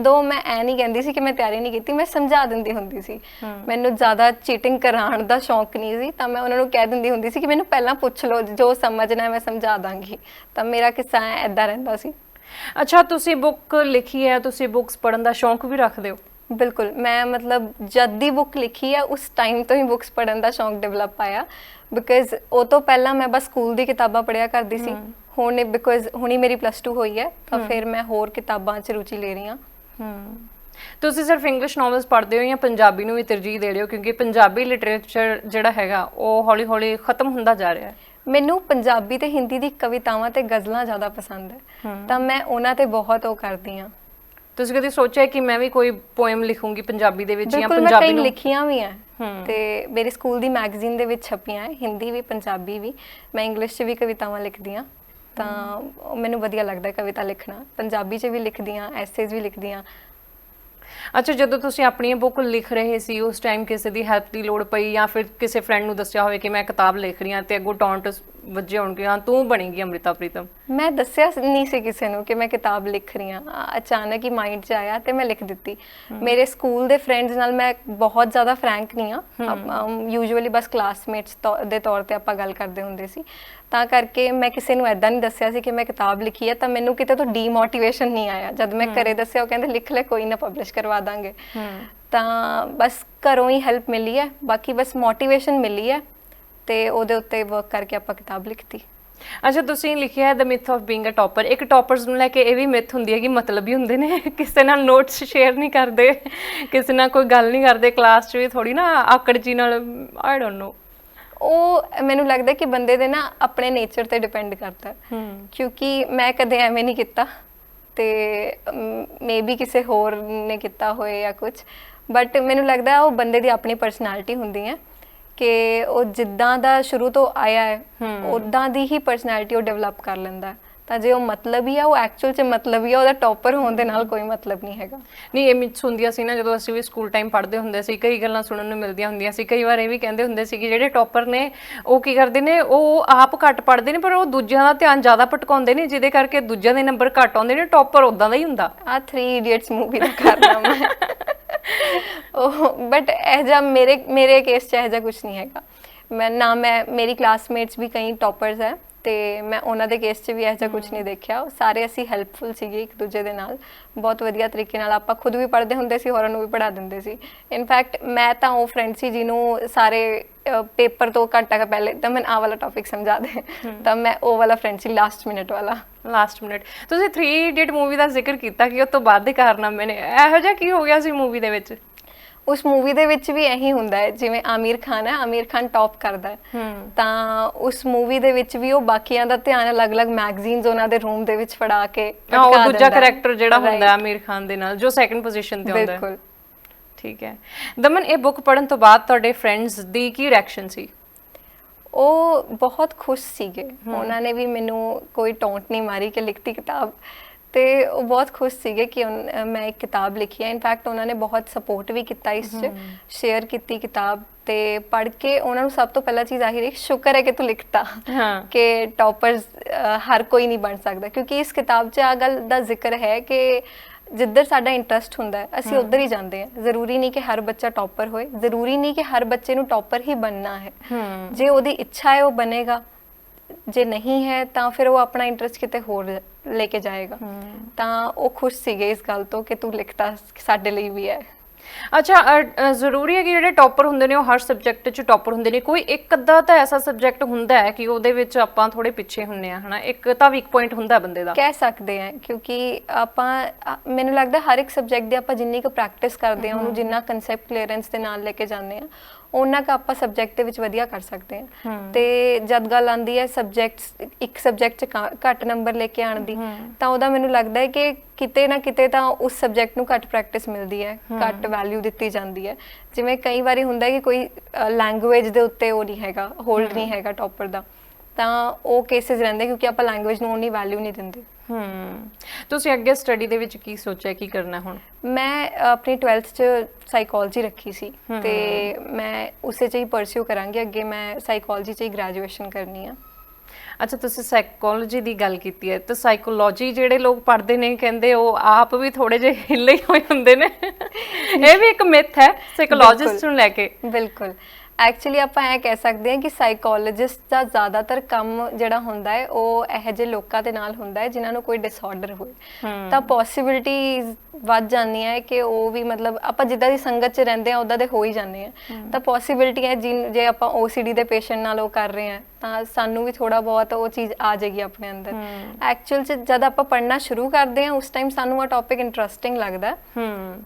ਦੋ ਮੈਂ ਐ ਨਹੀਂ ਕਹਿੰਦੀ ਸੀ ਕਿ ਮੈਂ ਤਿਆਰੀ ਨਹੀਂ ਕੀਤੀ ਮੈਂ ਸਮਝਾ ਦਿੰਦੀ ਹੁੰਦੀ ਸੀ। ਮੈਨੂੰ ਜ਼ਿਆਦਾ ਚੀਟਿੰਗ ਕਰਾਉਣ ਦਾ ਸ਼ੌਂਕ ਨਹੀਂ ਸੀ ਤਾਂ ਮੈਂ ਉਹਨਾਂ ਨੂੰ ਕਹਿ ਦਿੰਦੀ ਹੁੰਦੀ ਸੀ ਕਿ ਮੈਨੂੰ ਪਹਿਲਾਂ ਪੁੱਛ ਲਓ ਜੋ ਸਮਝਣਾ ਹੈ ਮੈਂ ਸਮਝਾ ਦਾਂਗੀ। ਤਾਂ ਮੇਰਾ ਕਿੱਸਾ ਐਦਾਂ ਰਹਿੰਦਾ ਸੀ। ਅੱਛਾ ਤੁਸੀਂ ਬੁੱਕ ਲਿਖੀ ਹੈ ਤੁਸੀਂ ਬੁੱਕਸ ਪੜ੍ਹਨ ਦਾ ਸ਼ੌਂਕ ਵੀ ਰੱਖਦੇ ਹੋ? ਬਿਲਕੁਲ ਮੈਂ ਮਤਲਬ ਜਦ ਦੀ ਬੁੱਕ ਲਿਖੀ ਹੈ ਉਸ ਟਾਈਮ ਤੋਂ ਹੀ ਬੁੱਕਸ ਪੜ੍ਹਨ ਦਾ ਸ਼ੌਂਕ ਡਿਵੈਲਪ ਆਇਆ। ਬਿਕਾਜ਼ ਉਹ ਤੋਂ ਪਹਿਲਾਂ ਮੈਂ ਬਸ ਸਕੂਲ ਦੀ ਕਿਤਾਬਾਂ ਪੜ੍ਹਿਆ ਕਰਦੀ ਸੀ। ਹੁਣ ਬਿਕਾਜ਼ ਹੁਣੀ ਮੇਰੀ ਪਲੱਸ 2 ਹੋਈ ਹੈ ਤਾਂ ਫਿਰ ਮੈਂ ਹੋਰ ਕਿਤਾਬਾਂ 'ਚ ਰੁਚੀ ਲੈ ਰਹੀ ਹਾਂ। ਤੁਸੀਂ ਸਿਰਫ ਇੰਗਲਿਸ਼ ਨੋਵਲਸ ਪੜ੍ਹਦੇ ਹੋ ਜਾਂ ਪੰਜਾਬੀ ਨੂੰ ਵੀ ਤਰਜੀਹ ਦੇ ਰਹੇ ਹੋ? ਕਿਉਂਕਿ ਪੰਜਾਬੀ ਲਿਟਰੇਚਰ ਜਿਹੜਾ ਹੈਗਾ ਉਹ ਹੌਲੀ-ਹੌਲੀ ਖਤਮ ਹੁੰਦਾ ਜਾ ਰਿਹਾ ਹੈ। ਮੈਨੂੰ ਪੰਜਾਬੀ ਤੇ ਹਿੰਦੀ ਦੀ ਕਵਿਤਾਵਾਂ ਤੇ ਗਜ਼ਲਾਂ ਜ਼ਿਆਦਾ ਪਸੰਦ ਹੈ। ਤਾਂ ਮੈਂ ਉਹਨਾਂ ਤੇ ਬਹੁਤ ਉਹ ਕਰਦੀ ਹਾਂ। ਤੁਸੀਂ ਕਦੀ ਸੋਚਿਆ ਕਿ ਮੈਂ ਵੀ ਕੋਈ ਪੋਇਮ ਲਿਖੂੰਗੀ ਪੰਜਾਬੀ ਦੇ ਵਿੱਚ ਜਾਂ ਬਿਲਕੁਲ ਮੈਂ ਪੰਜਾਬੀ ਕਈ ਨੂੰ? ਲਿਖੀਆਂ ਵੀ ਹੈ। ਤੇ ਮੇਰੇ ਸਕੂਲ ਦੀ ਮੈਗਜ਼ੀਨ ਦੇ ਵਿੱਚ ਛਪੀਆਂ ਹੈ ਹਿੰਦੀ ਵੀ ਪੰਜਾਬੀ ਵੀ। ਮੈਂ ਇੰਗਲਿਸ਼ 'ਚ ਵੀ ਕਵਿਤਾਵਾਂ ਲਿਖਦੀ ਹਾਂ ਤਾਂ ਉਹ ਮੈਨੂੰ ਵਧੀਆ ਲੱਗਦਾ ਹੈ ਕਵਿਤਾ ਲਿਖਣਾ। ਪੰਜਾਬੀ 'ਚ ਵੀ ਲਿਖਦੀ ਹਾਂ ਐਸੇਜ਼ ਵੀ ਲਿਖਦੀ ਹਾਂ ਅੱਛਾ ਜਦੋਂ ਤੁਸੀਂ ਆਪਣੀ ਬੁੱਕ ਲਿਖ ਰਹੇ ਸੀ ਉਸ ਟਾਈਮ ਕਿਸੇ ਦੀ ਹੈਲਪ ਦੀ ਲੋੜ ਪਈ ਜਾਂ ਫਿਰ ਕਿਸੇ ਫਰੈਂਡ ਨੂੰ ਦੱਸਿਆ ਹੋਵੇ ਕਿ ਮੈਂ ਕਿਤਾਬ ਲਿਖ ਰਹੀ ਹਾਂ ਤੇ ਅੱਗੋਂ ਟੌਂਟ ਵੱਜੇ ਹੋਣਗੇ ਹਾਂ ਤੂੰ ਬਣੇਗੀ ਅੰਮ੍ਰਿਤਾ ਪ੍ਰੀਤਮ। ਮੈਂ ਦੱਸਿਆ ਨਹੀਂ ਸੀ ਕਿਸੇ ਨੂੰ ਕਿ ਮੈਂ ਕਿਤਾਬ ਲਿਖ ਰਹੀ ਹਾਂ। ਅਚਾਨਕ ਹੀ ਮਾਈਂਡ 'ਚ ਆਇਆ ਤੇ ਮੈਂ ਲਿਖ ਦਿੱਤੀ। ਮੇਰੇ ਸਕੂਲ ਦੇ ਫਰੈਂਡਸ ਨਾਲ ਮੈਂ ਬਹੁਤ ਜ਼ਿਆਦਾ ਫਰੈਂਕ ਨਹੀਂ ਆ ਯੂਜੂਅਲੀ ਬਸ ਕਲਾਸਮੇਟਸ ਦੇ ਤੌਰ ਤੇ ਆਪਾਂ ਗੱਲ ਕਰਦੇ ਹੁੰਦੇ ਸੀ। ਤਾਂ ਕਰਕੇ ਮੈਂ ਕਿਸੇ ਨੂੰ ਐਦਾਂ ਨਹੀਂ ਦੱਸਿਆ ਸੀ ਕਿ ਮੈਂ ਕਿਤਾਬ ਲਿਖੀ ਹੈ ਤਾਂ ਮੈਨੂੰ ਕਿਤੇ ਤੋਂ ਡੀਮੋਟੀਵੇਸ਼ਨ ਨਹੀਂ ਆਇਆ। ਜਦ ਮੈਂ ਘਰੇ ਦੱਸਿਆ ਉਹ ਕਹਿੰਦੇ ਲਿਖ ਲੈ ਕੋਈ ਨਾ ਪਬਲਿਸ਼ ਕਰਵਾ ਦਾਂਗੇ। ਤਾਂ ਬਸ ਘਰੋਂ ਹੀ ਹੈਲਪ ਮਿਲੀ ਹੈ ਬਾਕੀ ਬਸ ਮੋਟੀਵੇਸ਼ਨ ਮਿਲੀ ਹੈ ਤੇ ਉਹਦੇ ਉੱਤੇ ਵਰਕ ਕਰਕੇ ਆਪਾਂ ਕਿਤਾਬ ਲਿਖਤੀ। ਅੱਛਾ ਤੁਸੀਂ ਲਿਖਿਆ ਹੈ the myth of being a topper ਇੱਕ ਟਾਪਰਸ ਨੂੰ ਲੈ ਕੇ ਇਹ ਵੀ ਮਿਥ ਹੁੰਦੀ ਹੈ ਕਿ ਮਤਲਬ ਹੀ ਹੁੰਦੇ ਨੇ ਕਿਸੇ ਨਾਲ ਨੋਟਸ ਸ਼ੇਅਰ ਨਹੀਂ ਕਰਦੇ ਕਿਸੇ ਨਾਲ ਕੋਈ ਗੱਲ ਨਹੀਂ ਕਰਦੇ ਕਲਾਸ 'ਚ ਵੀ ਥੋੜੀ ਨਾ ਆਕੜ ਜੀ ਨਾਲ ਆਈ ਡੋਨਟ ਨੋ ਉਹ ਮੈਨੂੰ ਲੱਗਦਾ ਕਿ ਬੰਦੇ ਦੇ ਨਾ ਆਪਣੇ ਨੇਚਰ ਤੇ ਡਿਪੈਂਡ ਕਰਦਾ ਕਿਉਂਕਿ ਮੈਂ ਕਦੇ ਐਵੇਂ ਨਹੀਂ ਕੀਤਾ ਤੇ ਮੇਬੀ ਕਿਸੇ ਹੋਰ ਨੇ ਕੀਤਾ ਹੋਏ ਜਾਂ ਕੁਝ ਬਟ ਮੈਨੂੰ ਲੱਗਦਾ ਉਹ ਬੰਦੇ ਦੀ ਆਪਣੀ ਪਰਸਨੈਲਿਟੀ ਹੁੰਦੀ ਹੈ ਕਿ ਉਹ ਜਿੱਦਾਂ ਦਾ ਸ਼ੁਰੂ ਤੋਂ ਆਇਆ ਹੈ ਉਦਾਂ ਦੀ ਹੀ ਪਰਸਨੈਲਿਟੀ ਉਹ ਡਿਵੈਲਪ ਕਰ ਲੈਂਦਾ ਹੈ। ਤਾਂ ਜੇ ਉਹ ਮਤਲਬੀ ਆ ਉਹ ਐਕਚੁਅਲ ਚ ਮਤਲਬੀ ਆ ਉਹਦਾ ਟੌਪਰ ਹੋਣ ਦੇ ਨਾਲ ਕੋਈ ਮਤਲਬ ਨਹੀਂ ਹੈਗਾ। ਨਹੀਂ ਇਹ ਮਿਥ ਹੁੰਦੀਆਂ ਸੀ ਨਾ ਜਦੋਂ ਅਸੀਂ ਵੀ ਸਕੂਲ ਟਾਈਮ ਪੜ੍ਹਦੇ ਹੁੰਦੇ ਸੀ ਕਈ ਗੱਲਾਂ ਸੁਣਨ ਨੂੰ ਮਿਲਦੀਆਂ ਹੁੰਦੀਆਂ ਸੀ ਕਈ ਵਾਰ ਇਹ ਵੀ ਕਹਿੰਦੇ ਹੁੰਦੇ ਸੀ ਕਿ ਜਿਹੜੇ ਟੌਪਰ ਨੇ ਉਹ ਕੀ ਕਰਦੇ ਨੇ ਉਹ ਆਪ ਘੱਟ ਪੜ੍ਹਦੇ ਨੇ ਪਰ ਉਹ ਦੂਜਿਆਂ ਦਾ ਧਿਆਨ ਜ਼ਿਆਦਾ ਭਟਕਾਉਂਦੇ ਨੇ ਜਿਹਦੇ ਕਰਕੇ ਦੂਜਿਆਂ ਦੇ ਨੰਬਰ ਘੱਟ ਆਉਂਦੇ ਨੇ ਟੌਪਰ ਉਦਾਂ ਦਾ ਹੀ ਹੁੰਦਾ। ਆ 3 ਇਡੀਅਟਸ ਮੂਵੀ ਦਾ ਕਰਨਾ ਮੈਂ ਉਹ ਬਟ ਇਹ ਜਿਹਾ ਮੇਰੇ ਮੇਰੇ ਕੇਸ ਚ ਇਹ ਜਿਹਾ ਕੁਝ ਨਹੀਂ ਹੈਗਾ। ਮੈਂ ਨਾ ਮੈਂ ਮੇਰੀ ਕਲਾਸਮੇਟਸ ਵੀ ਕਈ ਟੌਪਰਸ ਹੈ। ਤੇ ਮੈਂ ਉਹਨਾਂ ਦੇ ਕੇਸ 'ਚ ਵੀ ਇਹ ਜਿਹਾ ਕੁਝ ਨਹੀਂ ਦੇਖਿਆ। ਉਹ ਸਾਰੇ ਅਸੀਂ ਹੈਲਪਫੁਲ ਸੀਗੇ ਇੱਕ ਦੂਜੇ ਦੇ ਨਾਲ। ਬਹੁਤ ਵਧੀਆ ਤਰੀਕੇ ਨਾਲ ਆਪਾਂ ਖੁਦ ਵੀ ਪੜ੍ਹਦੇ ਹੁੰਦੇ ਸੀ ਹੋਰਾਂ ਨੂੰ ਵੀ ਪੜ੍ਹਾ ਦਿੰਦੇ ਸੀ। ਇਨਫੈਕਟ ਮੈਂ ਤਾਂ ਉਹ ਫਰੈਂਡ ਸੀ ਜਿਹਨੂੰ ਸਾਰੇ ਪੇਪਰ ਤੋਂ ਘੰਟਾ ਕੁ ਪਹਿਲੇ ਤਾਂ ਮੈਂ ਆਹ ਵਾਲਾ ਟੌਪਿਕ ਸਮਝਾ ਦੇ। ਤਾਂ ਮੈਂ ਉਹ ਵਾਲਾ ਫਰੈਂਡ ਸੀ ਲਾਸਟ ਮਿੰਟ ਵਾਲਾ। ਲਾਸਟ ਮਿੰਟ ਤੁਸੀਂ 3 ਇਡੀਅਟ ਮੂਵੀ ਦਾ ਜ਼ਿਕਰ ਕੀਤਾ ਕਿ ਉਹ ਤੋਂ ਬਾਅਦ ਦੇ ਕਾਰਨਾਮੇ ਨੇ। ਇਹੋ ਜਿਹਾ ਕੀ ਹੋ ਗਿਆ ਸੀ ਮੂਵੀ ਦੇ ਵਿੱਚ? ਉਸ ਮੂਵੀ ਦੇ ਵਿੱਚ ਵੀ ਇਹੀ ਹੁੰਦਾ ਹੈ ਜਿਵੇਂ ਆਮੀਰ ਖਾਨ ਹੈ ਆਮੀਰ ਖਾਨ ਟੌਪ ਕਰਦਾ ਹੈ। ਤਾਂ ਉਸ ਮੂਵੀ ਦੇ ਵਿੱਚ ਵੀ ਉਹ ਬਾਕੀਆਂ ਦਾ ਧਿਆਨ ਅਲੱਗ-ਅਲੱਗ ਮੈਗਜ਼ੀਨਸ ਉਹਨਾਂ ਦੇ ਰੂਮ ਦੇ ਵਿੱਚ ਫੜਾ ਕੇ ਉਹ ਦੂਜਾ। ਕਰੈਕਟਰ ਜਿਹੜਾ ਹੁੰਦਾ ਹੈ ਆਮੀਰ ਖਾਨ ਦੇ ਨਾਲ ਜੋ ਸੈਕੰਡ ਪੋਜੀਸ਼ਨ ਤੇ ਹੁੰਦਾ ਹੈ। ਬਿਲਕੁਲ। ਠੀਕ ਹੈ। ਦਮਨ ਇਹ ਬੁੱਕ ਪੜਨ ਤੋਂ ਬਾਅਦ ਤੁਹਾਡੇ ਫਰੈਂਡਸ ਦੀ ਕੀ ਰਿਐਕਸ਼ਨ ਸੀ? ਉਹ ਬਹੁਤ ਖੁਸ਼ ਸੀਗੇ। ਉਹਨਾਂ ਨੇ ਵੀ ਮੈਨੂੰ ਕੋਈ ਟੌਂਟ ਨਹੀਂ ਮਾਰੀ ਕਿ ਲਿਖਤੀ ਕਿਤਾਬ। ਤੇ ਉਹ ਬਹੁਤ ਖੁਸ਼ ਸੀਗੇ ਕਿ ਮੈਂ ਇੱਕ ਕਿਤਾਬ ਲਿਖੀ ਹੈ। ਇਨਫੈਕਟ ਉਹਨਾਂ ਨੇ ਬਹੁਤ ਸਪੋਰਟ ਵੀ ਕੀਤਾ ਇਸ 'ਚ ਸ਼ੇਅਰ ਕੀਤੀ ਕਿਤਾਬ ਤੇ ਪੜ੍ਹ ਕੇ ਉਹਨਾਂ ਨੂੰ ਸਭ ਤੋਂ ਪਹਿਲਾ ਚੀਜ਼ ਆਹੀ ਰਹੀ ਸ਼ੁਕਰ ਹੈ ਕਿ ਤੂੰ ਲਿਖਤਾ ਹਾਂ। ਕਿ ਟੌਪਰਸ ਹਰ ਕੋਈ ਨਹੀਂ ਬਣ ਸਕਦਾ। ਕਿਉਂਕਿ ਇਸ ਕਿਤਾਬ 'ਚ ਆ ਗੱਲ ਦਾ ਜ਼ਿਕਰ ਹੈ ਕਿ ਜਿੱਧਰ ਸਾਡਾ ਇੰਟਰਸਟ ਹੁੰਦਾ ਅਸੀਂ ਉੱਧਰ ਹੀ ਜਾਂਦੇ ਹਾਂ। ਜ਼ਰੂਰੀ ਨਹੀਂ ਕਿ ਹਰ ਬੱਚਾ ਟੌਪਰ ਹੋਏ ਜ਼ਰੂਰੀ ਨਹੀਂ ਕਿ ਹਰ ਬੱਚੇ ਨੂੰ ਟੌਪਰ ਹੀ ਬਣਨਾ ਹੈ। ਹੂੰ ਜੇ ਉਹਦੀ ਇੱਛਾ ਹੈ ਉਹ ਬਣੇਗਾ ਜੇ ਨਹੀਂ ਹੈ ਤਾਂ ਫਿਰ ਉਹ ਆਪਣਾ ਇੰਟਰਸਟ ਕਿਤੇ ਹੋਰ ਲੈ ਕੇ ਜਾਏਗਾ। ਤਾਂ ਉਹ ਖੁਸ਼ ਸੀਗੇ ਇਸ ਗੱਲ ਤੋਂ ਕਿ ਤੂੰ ਲਿਖਤਾ ਸਾਡੇ ਲਈ ਵੀ ਹੈ। ਅੱਛਾ ਜ਼ਰੂਰੀ ਹੈ ਕਿ ਜਿਹੜੇ ਟੌਪਰ ਹੁੰਦੇ ਨੇ ਉਹ ਹਰ ਸਬਜੈਕਟ 'ਚ ਟੌਪਰ ਹੁੰਦੇ ਨੇ। ਕੋਈ ਇੱਕ ਅੱਧਾ ਤਾਂ ਐਸਾ ਸਬਜੈਕਟ ਹੁੰਦਾ ਹੈ ਕਿ ਉਹਦੇ ਵਿੱਚ ਆਪਾਂ ਥੋੜੇ ਪਿੱਛੇ ਹੁੰਨੇ ਆ ਹਨਾ? ਇੱਕ ਤਾਂ ਵੀਕ ਪੁਆਇੰਟ ਹੁੰਦਾ ਬੰਦੇ ਦਾ। ਕਹਿ ਸਕਦੇ ਹਾਂ ਕਿਉਂਕਿ ਆਪਾਂ ਮੈਨੂੰ ਲੱਗਦਾ ਹਰ ਇੱਕ ਸਬਜੈਕਟ ਦੀ ਆਪਾਂ ਜਿੰਨੀ ਕੁ ਪ੍ਰੈਕਟਿਸ ਕਰਦੇ ਹਾਂ ਉਹਨੂੰ ਜਿੰਨਾ ਕਨਸੈਪਟ ਕਲੀਅਰੈਂਸ ਦੇ ਨਾਲ ਲੈ ਕੇ ਜਾਂਦੇ ਹਾਂ ਉਹਨਾਂ ਕੁ ਆਪਾਂ ਸਬਜੈਕਟ ਦੇ ਵਿੱਚ ਵਧੀਆ ਕਰ ਸਕਦੇ ਹਾਂ। ਤੇ ਜਦ ਗੱਲ ਆਂਦੀ ਹੈ ਸਬਜੈਕਟਸ ਇੱਕ ਸਬਜੈਕਟ 'ਚ ਘੱਟ ਨੰਬਰ ਲੈ ਕੇ ਆਣ ਦੀ ਤਾਂ ਉਹਦਾ ਮੈਨੂੰ ਲੱਗਦਾ ਹੈ ਕਿ ਕਿਤੇ ਨਾ ਕਿਤੇ ਤਾਂ ਉਸ ਸਬਜੈਕਟ ਨੂੰ ਘੱਟ ਪ੍ਰੈਕਟਿਸ ਮਿਲਦੀ ਹੈ ਘੱਟ ਵੈਲਿਊ ਦਿੱਤੀ ਜਾਂਦੀ ਹੈ। ਜਿਵੇਂ ਕਈ ਵਾਰੀ ਹੁੰਦਾ ਹੈ ਕਿ ਕੋਈ ਲੈਂਗੁਏਜ ਦੇ ਉੱਤੇ ਉਹ ਨਹੀਂ ਹੈਗਾ ਹੋਲਡ ਨਹੀਂ ਹੈਗਾ ਟੌਪਰ ਦਾ ਤਾਂ ਉਹ ਕੇਸਿਸ ਰਹਿੰਦੇ ਕਿਉਂਕਿ ਆਪਾਂ ਲੈਂਗੁਏਜ ਨੂੰ ਉਨੀ ਵੈਲਿਊ ਨਹੀਂ ਦਿੰਦੇ। ਹੂੰ। ਤੁਸੀਂ ਅੱਗੇ ਸਟੱਡੀ ਦੇ ਵਿੱਚ ਕੀ ਸੋਚਿਆ ਕੀ ਕਰਨਾ ਹੁਣ? ਮੈਂ ਆਪਣੀ 12th ਚ ਸਾਈਕੋਲੋਜੀ ਰੱਖੀ ਸੀ ਤੇ ਮੈਂ ਉਸੇ ਚ ਹੀ ਪਰਸਿਊ ਕਰਾਂਗੀ ਅੱਗੇ ਮੈਂ ਸਾਈਕੋਲੋਜੀ ਚ ਹੀ ਗ੍ਰੈਜੂਏਸ਼ਨ ਕਰਨੀ ਆ। ਅੱਛਾ ਤੁਸੀਂ ਸਾਈਕੋਲੋਜੀ ਦੀ ਗੱਲ ਕੀਤੀ ਹੈ। ਤਾਂ ਸਾਈਕੋਲੋਜੀ ਜਿਹੜੇ ਲੋਕ ਪੜ੍ਹਦੇ ਨੇ ਕਹਿੰਦੇ ਉਹ ਆਪ ਵੀ ਥੋੜੇ ਜਿਹੇ ਹਿੱਲੇ ਹੋਏ ਹੁੰਦੇ ਨੇ। ਇਹ ਵੀ ਇੱਕ ਮਿਥ ਹੈ ਸਾਈਕੋਲੋਜਿਸਟ ਨੂੰ ਲੈ ਕੇ। ਬਿਲਕੁਲ। ਐਕਚੁਅਲੀ ਆਪਾਂ ਇਹ ਕਹਿ ਸਕਦੇ ਹਾਂ ਕਿ ਸਾਈਕੋਲੋਜਿਸਟ ਦਾ ਜ਼ਿਆਦਾਤਰ ਕੰਮ ਜਿਹੜਾ ਹੁੰਦਾ ਹੈ ਉਹ ਇਹੋ ਜਿਹੇ ਲੋਕਾਂ ਦੇ ਨਾਲ ਹੁੰਦਾ ਹੈ ਜਿਨ੍ਹਾਂ ਨੂੰ ਕੋਈ ਡਿਸਆਰਡਰ ਹੋਏ ਤਾਂ ਪੋਸਿਬਿਲਿਟੀਜ਼ ਵੱਧ ਜਾਂਦੀਆਂ ਹੈ ਕਿ ਉਹ ਵੀ ਮਤਲਬ ਆਪਾਂ ਜਿੱਦਾਂ ਦੀ ਸੰਗਤ 'ਚ ਰਹਿੰਦੇ ਆ ਉਦਾਂ ਦੇ ਹੋ ਹੀ ਜਾਂਦੇ ਆ ਤਾਂ ਪੋਸਿਬਿਲਿਟੀ ਹੈ ਜੇ ਆਪਾਂ OCD ਦੇ ਪੇਸ਼ੈਂਟ ਨਾਲ ਉਹ ਕਰ ਰਹੇ ਆ ਤਾਂ ਸਾਨੂੰ ਵੀ ਥੋੜਾ ਬਹੁਤ ਉਹ ਚੀਜ਼ ਆ ਜਾਏਗੀ ਆਪਣੇ ਅੰਦਰ। ਐਕਚੁਅਲ 'ਚ ਜਦ ਆਪਾਂ ਪੜ੍ਹਨਾ ਸ਼ੁਰੂ ਕਰਦੇ ਆ ਉਸ ਟਾਈਮ ਸਾਨੂੰ ਉਹ ਟੌਪਿਕ ਇੰਟਰਸਟਿੰਗ ਲੱਗਦਾ।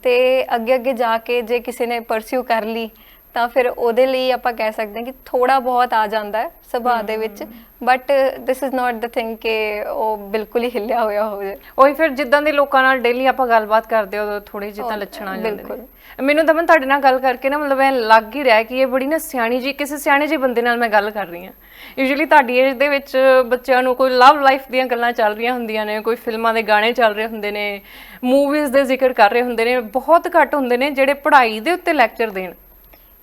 ਤੇ ਅੱਗੇ ਅੱਗੇ ਜਾ ਕੇ ਜੇ ਕਿਸੇ ਨੇ ਪਰਸਿਊ ਕਰ ਲਈ ਤਾਂ ਫਿਰ ਉਹਦੇ ਲਈ ਆਪਾਂ ਕਹਿ ਸਕਦੇ ਹਾਂ ਕਿ ਥੋੜਾ ਬਹੁਤ ਆ ਜਾਂਦਾ ਹੈ ਸੁਭਾਅ ਦੇ ਵਿੱਚ। But this is not the thing ਕਿ ਉਹ ਬਿਲਕੁਲ ਹੀ ਹਿੱਲਿਆ ਹੋਇਆ ਹੋਵੇ। ਉਹੀ ਫਿਰ ਜਿੱਦਾਂ ਦੇ ਲੋਕਾਂ ਨਾਲ ਡੇਲੀ ਆਪਾਂ ਗੱਲਬਾਤ ਕਰਦੇ ਉਦੋਂ ਥੋੜੇ ਉਹ, ਲੱਛਣ ਆ ਜਾਂਦੇ। ਨੇ। ਮੈਨੂੰ ਦਮਨ ਤੁਹਾਡੇ ਨਾਲ ਗੱਲ ਕਰਕੇ ਨਾ ਮਤਲਬ ਐ ਲੱਗ ਹੀ ਰਿਹਾ ਕਿ ਇਹ ਬੜੀ ਨਾ ਸਿਆਣੀ ਜੀ ਕਿਸੇ ਸਿਆਣੇ ਜੀ ਬੰਦੇ ਨਾਲ ਮੈਂ ਗੱਲ ਕਰ ਰਹੀ ਹਾਂ। ਯੂਜੂਅਲੀ ਤੁਹਾਡੀ ਏਜ ਦੇ ਵਿੱਚ ਬੱਚਿਆਂ ਨੂੰ ਕੋਈ ਲਵ ਲਾਈਫ ਦੀਆਂ ਗੱਲਾਂ ਚੱਲ ਰਹੀਆਂ ਹੁੰਦੀਆਂ ਨੇ ਕੋਈ ਫਿਲਮਾਂ ਦੇ ਗਾਣੇ ਚੱਲ ਰਹੇ ਹੁੰਦੇ ਨੇ ਮੂਵੀਜ਼ ਦੇ ਜ਼ਿਕਰ ਕਰ ਰਹੇ ਹੁੰਦੇ ਨੇ ਬਹੁਤ ਘੱਟ ਹੁੰਦੇ ਨੇ ਜਿਹੜੇ ਪੜ੍ਹਾਈ ਦੇ ਉੱਤੇ ਲੈਕਚਰ ਦੇਣ।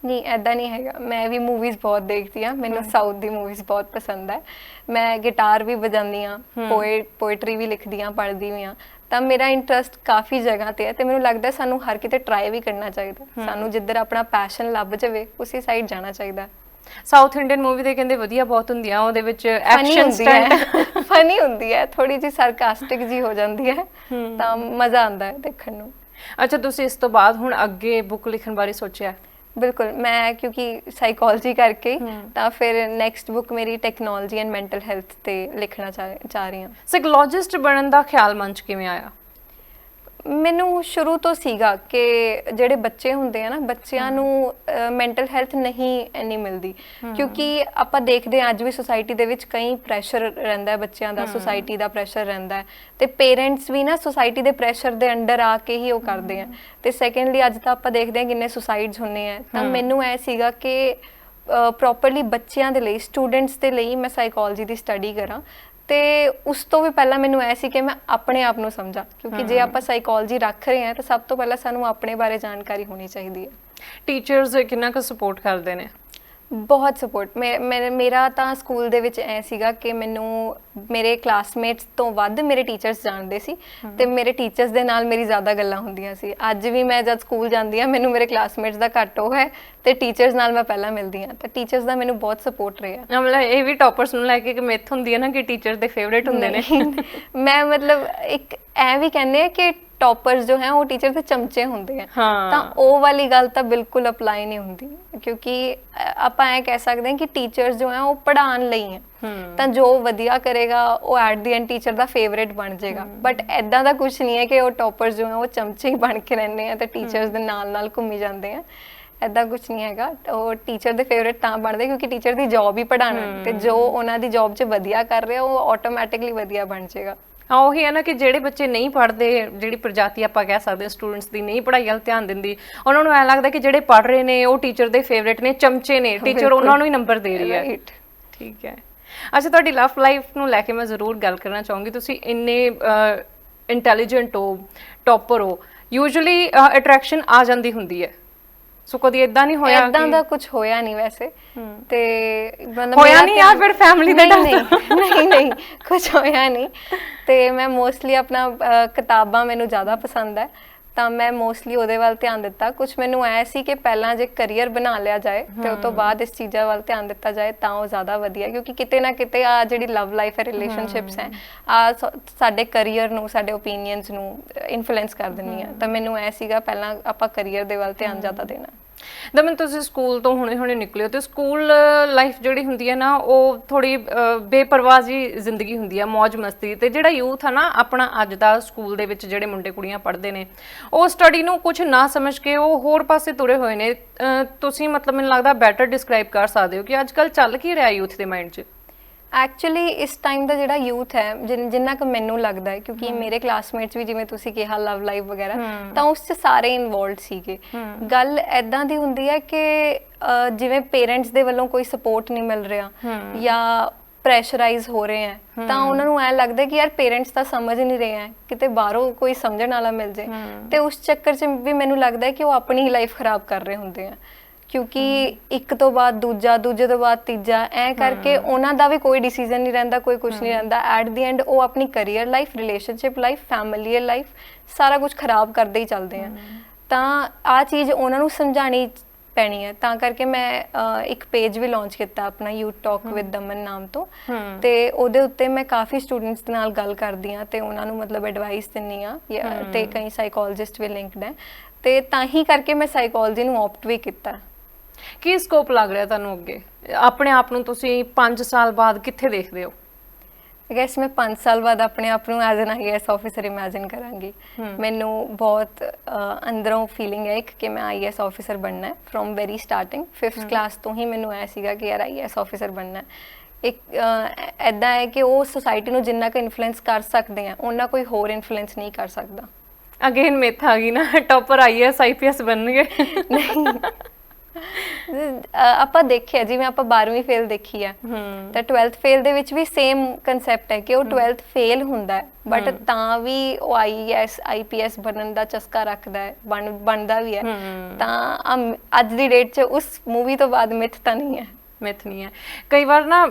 ਨਹੀਂ ਐਦਾਂ ਨਹੀਂ ਹੈਗਾ। ਮੈਂ ਵੀ ਮੂਵੀਜ਼ ਬਹੁਤ ਦੇਖਦੀ ਆ ਮੈਨੂੰ ਸਾਊਥ ਦੀ ਮੂਵੀਜ਼ ਬਹੁਤ ਪਸੰਦ ਹੈ। ਮੈਂ ਗਿਟਾਰ ਵੀ ਵਜਾਉਂਦੀ ਆ ਪੋਇਟਰੀ ਵੀ ਲਿਖਦੀ ਆ ਪੜ੍ਹਦੀ ਵੀ ਆ ਤਾਂ ਮੇਰਾ ਇੰਟਰਸਟ ਕਾਫੀ ਜਗ੍ਹਾ ਤੇ ਹੈ ਤੇ ਮੈਨੂੰ ਲੱਗਦਾ ਸਾਨੂੰ ਹਰ ਕਿਤੇ ਟਰਾਈ ਵੀ ਕਰਨਾ ਚਾਹੀਦਾ। ਸਾਨੂੰ ਜਿੱਧਰ ਆਪਣਾ ਪੈਸ਼ਨ ਲੱਭ ਜਾਵੇ ਉਸੇ ਸਾਈਡ ਜਾਣਾ ਚਾਹੀਦਾ। ਸਾਊਥ ਇੰਡੀਅਨ ਮੂਵੀ ਦੇ ਕਹਿੰਦੇ ਵਧੀਆ ਬਹੁਤ ਹੁੰਦੀਆਂ ਉਹਦੇ ਵਿੱਚ ਐਕਸ਼ਨ ਹੁੰਦੀ ਸਟੰਟ ਫਨੀ ਹੁੰਦੀ ਹੈ। ਥੋੜੀ ਜਿਹੀ ਸਰਕਾਸਟਿਕ ਜੀ ਹੋ ਜਾਂਦੀ ਹੈ। ਤਾਂ ਮਜ਼ਾ ਆਉਂਦਾ ਹੈ ਦੇਖਣ ਨੂੰ। ਅੱਛਾ ਤੁਸੀਂ ਇਸ ਤੋਂ ਬਾਅਦ ਹੁਣ ਅੱਗੇ ਬੁੱਕ ਲਿਖਣ ਬਾਰੇ ਸੋਚਿਆ? ਬਿਲਕੁਲ ਮੈਂ ਕਿਉਂਕਿ ਸਾਈਕੋਲੋਜੀ ਕਰਕੇ ਤਾਂ ਫਿਰ ਨੈਕਸਟ ਬੁੱਕ ਮੇਰੀ ਟੈਕਨੋਲੋਜੀ ਐਂਡ ਮੈਂਟਲ ਹੈਲਥ ਤੇ ਲਿਖਣਾ ਚਾਹ ਰਹੀ ਹਾਂ। ਸਾਈਕੋਲੋਜਿਸਟ ਬਣਨ ਦਾ ਖਿਆਲ ਮਨ ਚ ਕਿਵੇਂ ਆਇਆ? ਮੈਨੂੰ ਸ਼ੁਰੂ ਤੋਂ ਸੀਗਾ ਕਿ ਜਿਹੜੇ ਬੱਚੇ ਹੁੰਦੇ ਆ ਨਾ ਬੱਚਿਆਂ ਨੂੰ ਮੈਂਟਲ ਹੈਲਥ ਨਹੀਂ ਇੰਨੀ ਮਿਲਦੀ। ਕਿਉਂਕਿ ਆਪਾਂ ਦੇਖਦੇ ਹਾਂ ਅੱਜ ਵੀ ਸੋਸਾਇਟੀ ਦੇ ਵਿੱਚ ਕਈ ਪ੍ਰੈਸ਼ਰ ਰਹਿੰਦਾ ਹੈ ਬੱਚਿਆਂ ਦਾ ਸੋਸਾਇਟੀ ਦਾ ਪ੍ਰੈਸ਼ਰ ਰਹਿੰਦਾ ਹੈ। ਤੇ ਪੇਰੈਂਟਸ ਵੀ ਨਾ ਸੋਸਾਇਟੀ ਦੇ ਪ੍ਰੈਸ਼ਰ ਦੇ ਅੰਡਰ ਆ ਕੇ ਹੀ ਉਹ ਕਰਦੇ ਆ। ਤੇ ਸੈਕੰਡਲੀ ਅੱਜ ਤਾਂ ਆਪਾਂ ਦੇਖਦੇ ਹਾਂ ਕਿੰਨੇ ਸੁਸਾਈਡਸ ਹੁੰਨੇ ਆ। ਤਾਂ ਮੈਨੂੰ ਐ ਸੀਗਾ ਕਿ ਪ੍ਰੋਪਰਲੀ ਬੱਚਿਆਂ ਦੇ ਲਈ ਸਟੂਡੈਂਟਸ ਦੇ ਲਈ ਮੈਂ ਸਾਈਕੋਲੋਜੀ ਦੀ ਸਟੱਡੀ ਕਰਾਂ। ਤੇ ਉਸ ਤੋਂ ਵੀ ਪਹਿਲਾਂ ਮੈਨੂੰ ਐ ਸੀ ਕਿ ਮੈਂ ਆਪਣੇ ਆਪ ਨੂੰ ਸਮਝਾਂ ਕਿਉਂਕਿ ਜੇ ਆਪਾਂ ਸਾਈਕੋਲੋਜੀ ਰੱਖ ਰਹੇ ਹਾਂ ਤਾਂ ਸਭ ਤੋਂ ਪਹਿਲਾਂ ਸਾਨੂੰ ਆਪਣੇ ਬਾਰੇ ਜਾਣਕਾਰੀ ਹੋਣੀ ਚਾਹੀਦੀ ਹੈ। ਟੀਚਰਸ ਕਿੰਨਾ ਕੁ ਸਪੋਰਟ ਕਰਦੇ ਨੇ? ਬਹੁਤ ਸਪੋਰਟ ਮੇਰਾ ਤਾਂ ਸਕੂਲ ਦੇ ਵਿੱਚ ਐ ਸੀਗਾ ਕਿ ਮੈਨੂੰ ਮੇਰੇ ਕਲਾਸਮੇਟਸ ਤੋਂ ਵੱਧ ਮੇਰੇ ਟੀਚਰਸ ਜਾਣਦੇ ਸੀ ਤੇ ਮੇਰੇ ਟੀਚਰਸ ਦੇ ਨਾਲ ਮੇਰੀ ਜ਼ਿਆਦਾ ਗੱਲਾਂ ਹੁੰਦੀਆਂ ਸੀ। ਅੱਜ ਵੀ ਮੈਂ ਜਦ ਸਕੂਲ ਜਾਂਦੀ ਆ ਮੈਨੂੰ ਮੇਰੇ ਕਲਾਸਮੇਟਸ ਦਾ ਘੱਟ ਉਹ ਹੈ ਤੇ ਟੀਚਰਸ ਨਾਲ ਮੈਂ ਪਹਿਲਾਂ ਮਿਲਦੀ ਆ ਤਾਂ ਟੀਚਰਸ ਦਾ ਮੈਨੂੰ ਬਹੁਤ ਸਪੋਰਟ ਰਿਹਾ। ਮਤਲਬ ਇਹ ਵੀ ਟੌਪਰਸ ਨੂੰ ਲੈ ਕੇ ਇੱਕ ਮਿਥ ਹੁੰਦੀ ਹੈ ਨਾ ਕਿ ਟੀਚਰ ਦੇ ਫੇਵਰੇਟ ਹੁੰਦੇ ਨੇ। ਮੈਂ ਮਤਲਬ ਇੱਕ ਐ ਵੀ ਕਹਿੰਦੇ ਆ ਕਿ ਟੌਪਰਸ ਜੋ ਹੈ ਉਹ ਟੀਚਰ ਦੇ ਚਮਚੇ ਹੁੰਦੇ ਆ। ਤਾਂ ਉਹ ਵਾਲੀ ਗੱਲ ਤਾਂ ਬਿਲਕੁਲ ਅਪਲਾਈ ਨਹੀਂ ਹੁੰਦੀ। ਕਿਉਂਕਿ ਆਪਾਂ ਐ ਕਹਿ ਸਕਦੇ ਹਾਂ ਕਿ ਟੀਚਰਸ ਜੋ ਹੈ ਉਹ ਪੜ੍ਹਾਉਣ ਲਈ ਹੈ। ਤਾਂ ਜੋ ਵਧੀਆ ਕਰੇਗਾ ਉਹ ਐਟ ਦੀ ਐਂਡ ਟੀਚਰ ਦਾ ਫੇਵਰੇਟ ਬਣ ਜਾਏਗਾ। ਬਟ ਐਦਾਂ ਦਾ ਕੁਝ ਨਹੀਂ ਹੈ ਕਿ ਉਹ ਟੌਪਰਸ ਜੋ ਹੈ ਉਹ ਚਮਚੇ ਹੀ ਬਣ ਕੇ ਰਹਿੰਦੇ ਆ ਤੇ ਟੀਚਰਸ ਦੇ ਨਾਲ ਨਾਲ ਘੁੰਮੀ ਜਾਂਦੇ ਆ। ਐਦਾਂ ਕੁਝ ਨਹੀਂ ਹੈਗਾ। ਉਹ ਟੀਚਰ ਦੇ ਫੇਵਰੇਟ ਤਾਂ ਬਣਦੇ ਕਿਉਂਕਿ ਟੀਚਰ ਦੀ ਜੌਬ ਹੀ ਪੜ੍ਹਾਉਣਾ ਤੇ ਜੋ ਉਹਨਾਂ ਦੀ ਜੌਬ 'ਚ ਵਧੀਆ ਕਰ ਰਿਹਾ ਉਹ ਆਟੋਮੈਟਿਕਲੀ ਵਧੀਆ ਬਣ ਜਾਏਗਾ। ਹਾਂ ਉਹੀ ਹੈ ਨਾ ਕਿ ਜਿਹੜੇ ਬੱਚੇ ਨਹੀਂ ਪੜ੍ਹਦੇ ਜਿਹੜੀ ਪ੍ਰਜਾਤੀ ਆਪਾਂ ਕਹਿ ਸਕਦੇ ਸਟੂਡੈਂਟਸ ਦੀ ਨਹੀਂ ਪੜ੍ਹਾਈ ਵੱਲ ਧਿਆਨ ਦਿੰਦੀ ਉਹਨਾਂ ਨੂੰ ਐ ਲੱਗਦਾ ਕਿ ਜਿਹੜੇ ਪੜ੍ਹ ਰਹੇ ਨੇ ਉਹ ਟੀਚਰ ਦੇ ਫੇਵਰੇਟ ਨੇ ਚਮਚੇ ਨੇ ਟੀਚਰ ਉਹਨਾਂ ਨੂੰ ਹੀ ਨੰਬਰ ਦੇ ਰਹੀ ਹੈ. ਠੀਕ ਹੈ। ਅੱਛਾ ਤੁਹਾਡੀ ਲਵ ਲਾਈਫ ਨੂੰ ਲੈ ਕੇ ਮੈਂ ਜ਼ਰੂਰ ਗੱਲ ਕਰਨਾ ਚਾਹੂੰਗੀ। ਤੁਸੀਂ ਇੰਨੇ ਇੰਟੈਲੀਜੈਂਟ ਹੋ ਟੌਪਰ ਹੋ। ਯੂਜੂਲੀ ਅਟਰੈਕਸ਼ਨ ਆ ਜਾਂਦੀ ਹੁੰਦੀ ਹੈ। ਸੋ ਕਦੀ ਇਦਾਂ ਨਹੀਂ ਹੋਇਆ ਕਿ- ਦਾ ਕੁਝ ਹੋਇਆ ਨਹੀਂ ਵੈਸੇ। ਤੇ ਮਤਲਬ ਹੋਇਆ ਨਹੀਂ ਜਾਂ ਫਿਰ family ਦੇ ਨਹੀਂ ਡਰ ਨਹੀਂ ਨਹੀਂ ਕੁਝ ਹੋਇਆ ਨਹੀਂ। ਤੇ ਮੈਂ ਮੋਸਟਲੀ ਆਪਣਾ ਕਿਤਾਬਾਂ ਮੈਨੂੰ ਜ਼ਿਆਦਾ ਪਸੰਦ ਹੈ। ਤਾਂ ਮੈਂ ਮੋਸਟਲੀ ਉਹਦੇ ਵੱਲ ਧਿਆਨ ਦਿੱਤਾ। ਕੁਝ ਮੈਨੂੰ ਐ ਸੀ ਕਿ ਪਹਿਲਾਂ ਜੇ ਕੈਰੀਅਰ ਬਣਾ ਲਿਆ ਜਾਏ ਤੇ ਉਸ ਤੋਂ ਬਾਅਦ ਇਸ ਚੀਜ਼ਾਂ ਵੱਲ ਧਿਆਨ ਦਿੱਤਾ ਜਾਏ ਤਾਂ ਉਹ ਜ਼ਿਆਦਾ ਵਧੀਆ ਕਿਉਂਕਿ ਕਿਤੇ ਨਾ ਕਿਤੇ ਆ ਜਿਹੜੀ ਲਵ ਲਾਈਫ ਹੈ ਰਿਲੇਸ਼ਨਸ਼ਿਪਸ ਹੈ ਆ ਸਾਡੇ ਕੈਰੀਅਰ ਨੂੰ ਸਾਡੇ ਓਪੀਨੀਅਨਸ ਨੂੰ ਇਨਫਲੂਐਂਸ ਕਰ ਦਿੰਦੀ ਆ ਤਾਂ ਮੈਨੂੰ ਐ ਸੀਗਾ ਪਹਿਲਾਂ ਆਪਾਂ ਕੈਰੀਅਰ ਦੇ ਵੱਲ ਧਿਆਨ ਜ਼ਿਆਦਾ ਦੇਣਾ। ਦਮਨ ਤੁਸੀਂ ਸਕੂਲ ਤੋਂ ਹੁਣੇ ਹੁਣੇ ਨਿਕਲੇ ਹੋ ਤੇ ਸਕੂਲ ਲਾਈਫ ਜਿਹੜੀ ਹੁੰਦੀ ਹੈ ਨਾ, ਉਹ ਥੋੜੀ ਬੇਪਰਵਾਹ ਜੀ ਜ਼ਿੰਦਗੀ ਹੁੰਦੀ ਹੈ ਮौज ਮਸਤੀ ਤੇ ਜਿਹੜਾ ਯੂਥ ਆ ਨਾ, ਆਪਣਾ ਅੱਜ ਦਾ ਸਕੂਲ ਦੇ ਵਿੱਚ ਜਿਹੜੇ ਮੁੰਡੇ ਕੁੜੀਆਂ ਪੜ੍ਹਦੇ ਨੇ, ਉਹ ਸਟੱਡੀ ਨੂੰ ਕੁਝ ਨਾ ਸਮਝ ਕੇ ਉਹ ਹੋਰ ਪਾਸੇ ਤੁਰੇ ਹੋਏ ਨੇ। ਤੁਸੀਂ ਮਤਲਬ ਮੈਨੂੰ ਲੱਗਦਾ ਬੈਟਰ ਡਿਸਕ੍ਰਾਈਬ ਕਰ ਸਕਦੇ ਹੋ ਕਿ ਅੱਜ ਕੱਲ ਚੱਲ ਕੀ ਰਿਹਾ ਯੂਥ ਦੇ ਮਾਈਂਡ 'ਚ? ਐਕਚੁਅਲੀ ਇਸ ਟਾਈਮ ਦਾ ਜਿਹੜਾ ਯੂਥ ਹੈ ਜਿਨ- ਜਿੰਨਾ ਕੁ ਮੈਨੂੰ ਲੱਗਦਾ ਹੈ ਕਿਉਂਕਿ ਮੇਰੇ ਕਲਾਸਮੇਟਸ ਵੀ ਜਿਵੇਂ ਤੁਸੀਂ ਕਿਹਾ ਲਵ ਲਾਈਫ ਵਗੈਰਾ ਤਾਂ ਉਸ 'ਚ ਸਾਰੇ ਇਨਵੋਲਡ ਸੀਗੇ। ਗੱਲ ਐਦਾਂ ਦੀ ਹੁੰਦੀ ਹੈ ਕਿ ਜਿਵੇਂ ਪੇਰੈਂਟਸ ਦੇ ਵੱਲੋਂ ਕੋਈ ਸਪੋਰਟ ਨਹੀਂ ਮਿਲ ਰਿਹਾ ਜਾਂ ਪ੍ਰੈਸ਼ਰਾਈਜ਼ ਹੋ ਰਹੇ ਹੈ ਤਾਂ ਉਹਨਾਂ ਨੂੰ ਐ ਲੱਗਦਾ ਕਿ ਯਾਰ ਪੇਰੈਂਟਸ ਤਾਂ ਸਮਝ ਨਹੀਂ ਰਹੇ ਹੈ ਕਿਤੇ ਬਾਹਰੋਂ ਕੋਈ ਸਮਝਣ ਵਾਲਾ ਮਿਲ ਜੇ। ਤੇ ਉਸ ਚੱਕਰ 'ਚ ਵੀ ਮੈਨੂੰ ਲੱਗਦਾ ਹੈ ਕਿ ਉਹ ਆਪਣੀ ਹੀ ਲਾਈਫ ਖਰਾਬ ਕਰ ਰਹੇ ਹੁੰਦੇ ਆ। ਕਿਉਂਕਿ ਇੱਕ ਤੋਂ ਬਾਅਦ ਦੂਜਾ ਦੂਜੇ ਤੋਂ ਬਾਅਦ ਤੀਜਾ ਐ ਕਰਕੇ ਉਹਨਾਂ ਦਾ ਵੀ ਕੋਈ ਡਿਸੀਜਨ ਨਹੀਂ ਰਹਿੰਦਾ ਕੋਈ ਕੁਝ ਨਹੀਂ ਰਹਿੰਦਾ। ਐਟ ਦੀ ਐਂਡ ਉਹ ਆਪਣੀ career life relationship life family life ਸਾਰਾ ਕੁਝ ਖਰਾਬ ਕਰਦੇ ਹੀ ਚੱਲਦੇ ਆ। ਤਾਂ ਆ ਚੀਜ਼ ਉਹਨਾਂ ਨੂੰ ਸਮਝਾਣੀ ਪੈਣੀ ਹੈ। ਤਾਂ ਕਰਕੇ ਮੈਂ ਇੱਕ ਪੇਜ ਵੀ ਲਾਂਚ ਕੀਤਾ ਆਪਣਾ ਯੂ ਟਾਕ ਵਿਦ ਦਮਨ ਨਾਮ ਤੋਂ। ਤੇ ਉਹਦੇ ਉੱਤੇ ਮੈਂ ਕਾਫੀ ਸਟੂਡੈਂਟਸ ਦੇ ਨਾਲ ਗੱਲ ਕਰਦੀ ਆ ਤੇ ਉਹਨਾਂ ਨੂੰ ਮਤਲਬ ਐਡਵਾਈਸ ਦਿੰਨੀ ਆ ਤੇ ਕਈ ਸਾਈਕੋਲੋਜਿਸਟ ਵੀ ਲਿੰਕਡ ਹੈ। ਤੇ ਤਾਂ ਹੀ ਕਰਕੇ ਮੈਂ ਸਾਈਕੋਲੋਜੀ ਨੂੰ ਆਪਟ ਵੀ ਕੀਤਾ। ਕੀ ਸਕੋਪ ਲੱਗ ਰਿਹਾ ਤੁਹਾਨੂੰ ਅੱਗੇ? ਆਪਣੇ ਆਪ ਨੂੰ ਤੁਸੀਂ 5 ਸਾਲ ਬਾਅਦ ਕਿੱਥੇ ਦੇਖਦੇ ਹੋ? ਆਈ ਗੈਸ ਮੈਂ 5 ਸਾਲ ਬਾਅਦ ਆਪਣੇ ਆਪ ਨੂੰ as an IAS officer imagine ਕਰਾਂਗੀ। ਮੈਨੂੰ ਬਹੁਤ ਅੰਦਰੋਂ ਫੀਲਿੰਗ ਹੈ ਇੱਕ ਕਿ ਮੈਂ ਆਈਐਸ ਆਫੀਸਰ ਬਣਨਾ ਹੈ from very starting 5th class ਤੋਂ ਹੀ ਮੈਨੂੰ ਐ ਸੀਗਾ ਕਿ ਯਾਰ ਆਈਐਸ ਆਫੀਸਰ ਬਣਨਾ ਹੈ। ਇੱਕ ਐਦਾਂ ਹੈ ਕਿ ਉਹ ਸੋਸਾਇਟੀ ਨੂੰ ਜਿੰਨਾ ਕੁ ਇਨਫਲੂਐਂਸ ਕਰ ਸਕਦੇ ਆ ਉਹਨਾਂ ਕੋਈ ਹੋਰ ਇਨਫਲੂਐਂਸ ਨਹੀਂ ਕਰ ਸਕਦਾ। ਅਗੇਨ ਮਿਥ ਗਈ ਨਾ ਟੌਪਰ ਆਈਐਸ ਆਈਪੀਐਸ ਬਣਨਗੇ। ਅਹ, ਆਪਾਂ ਦੇਖਿਆ ਜਿਵੇਂ ਆਪਾਂ 12ਵੀਂ ਫੇਲ ਦੇਖੀ ਹੈ। ਤਾਂ 12th ਫੇਲ ਦੇ ਵਿੱਚ ਵੀ ਸੇਮ ਕਨਸੈਪਟ ਹੈ ਕਿ ਉਹ 12th ਫੇਲ ਹੁੰਦਾ ਹੈ ਬਟ ਤਾਂ ਵੀ ਉਹ ਆਈਐਸ ਆਈਪੀਐਸ ਬਣਨ ਦਾ ਚਸਕਾ ਰੱਖਦਾ ਹੈ ਬਣ ਬਣਦਾ ਵੀ ਹੈ। ਤਾਂ ਅੱਜ ਦੀ ਡੇਟ 'ਚ ਉਸ ਮੂਵੀ ਤੋਂ ਬਾਅਦ ਮਿਥ ਤਾਂ ਨਹੀਂ ਹੈ। ਮਿਥ ਨਹੀਂ ਹੈ। ਕਈ ਵਾਰ ਨਾ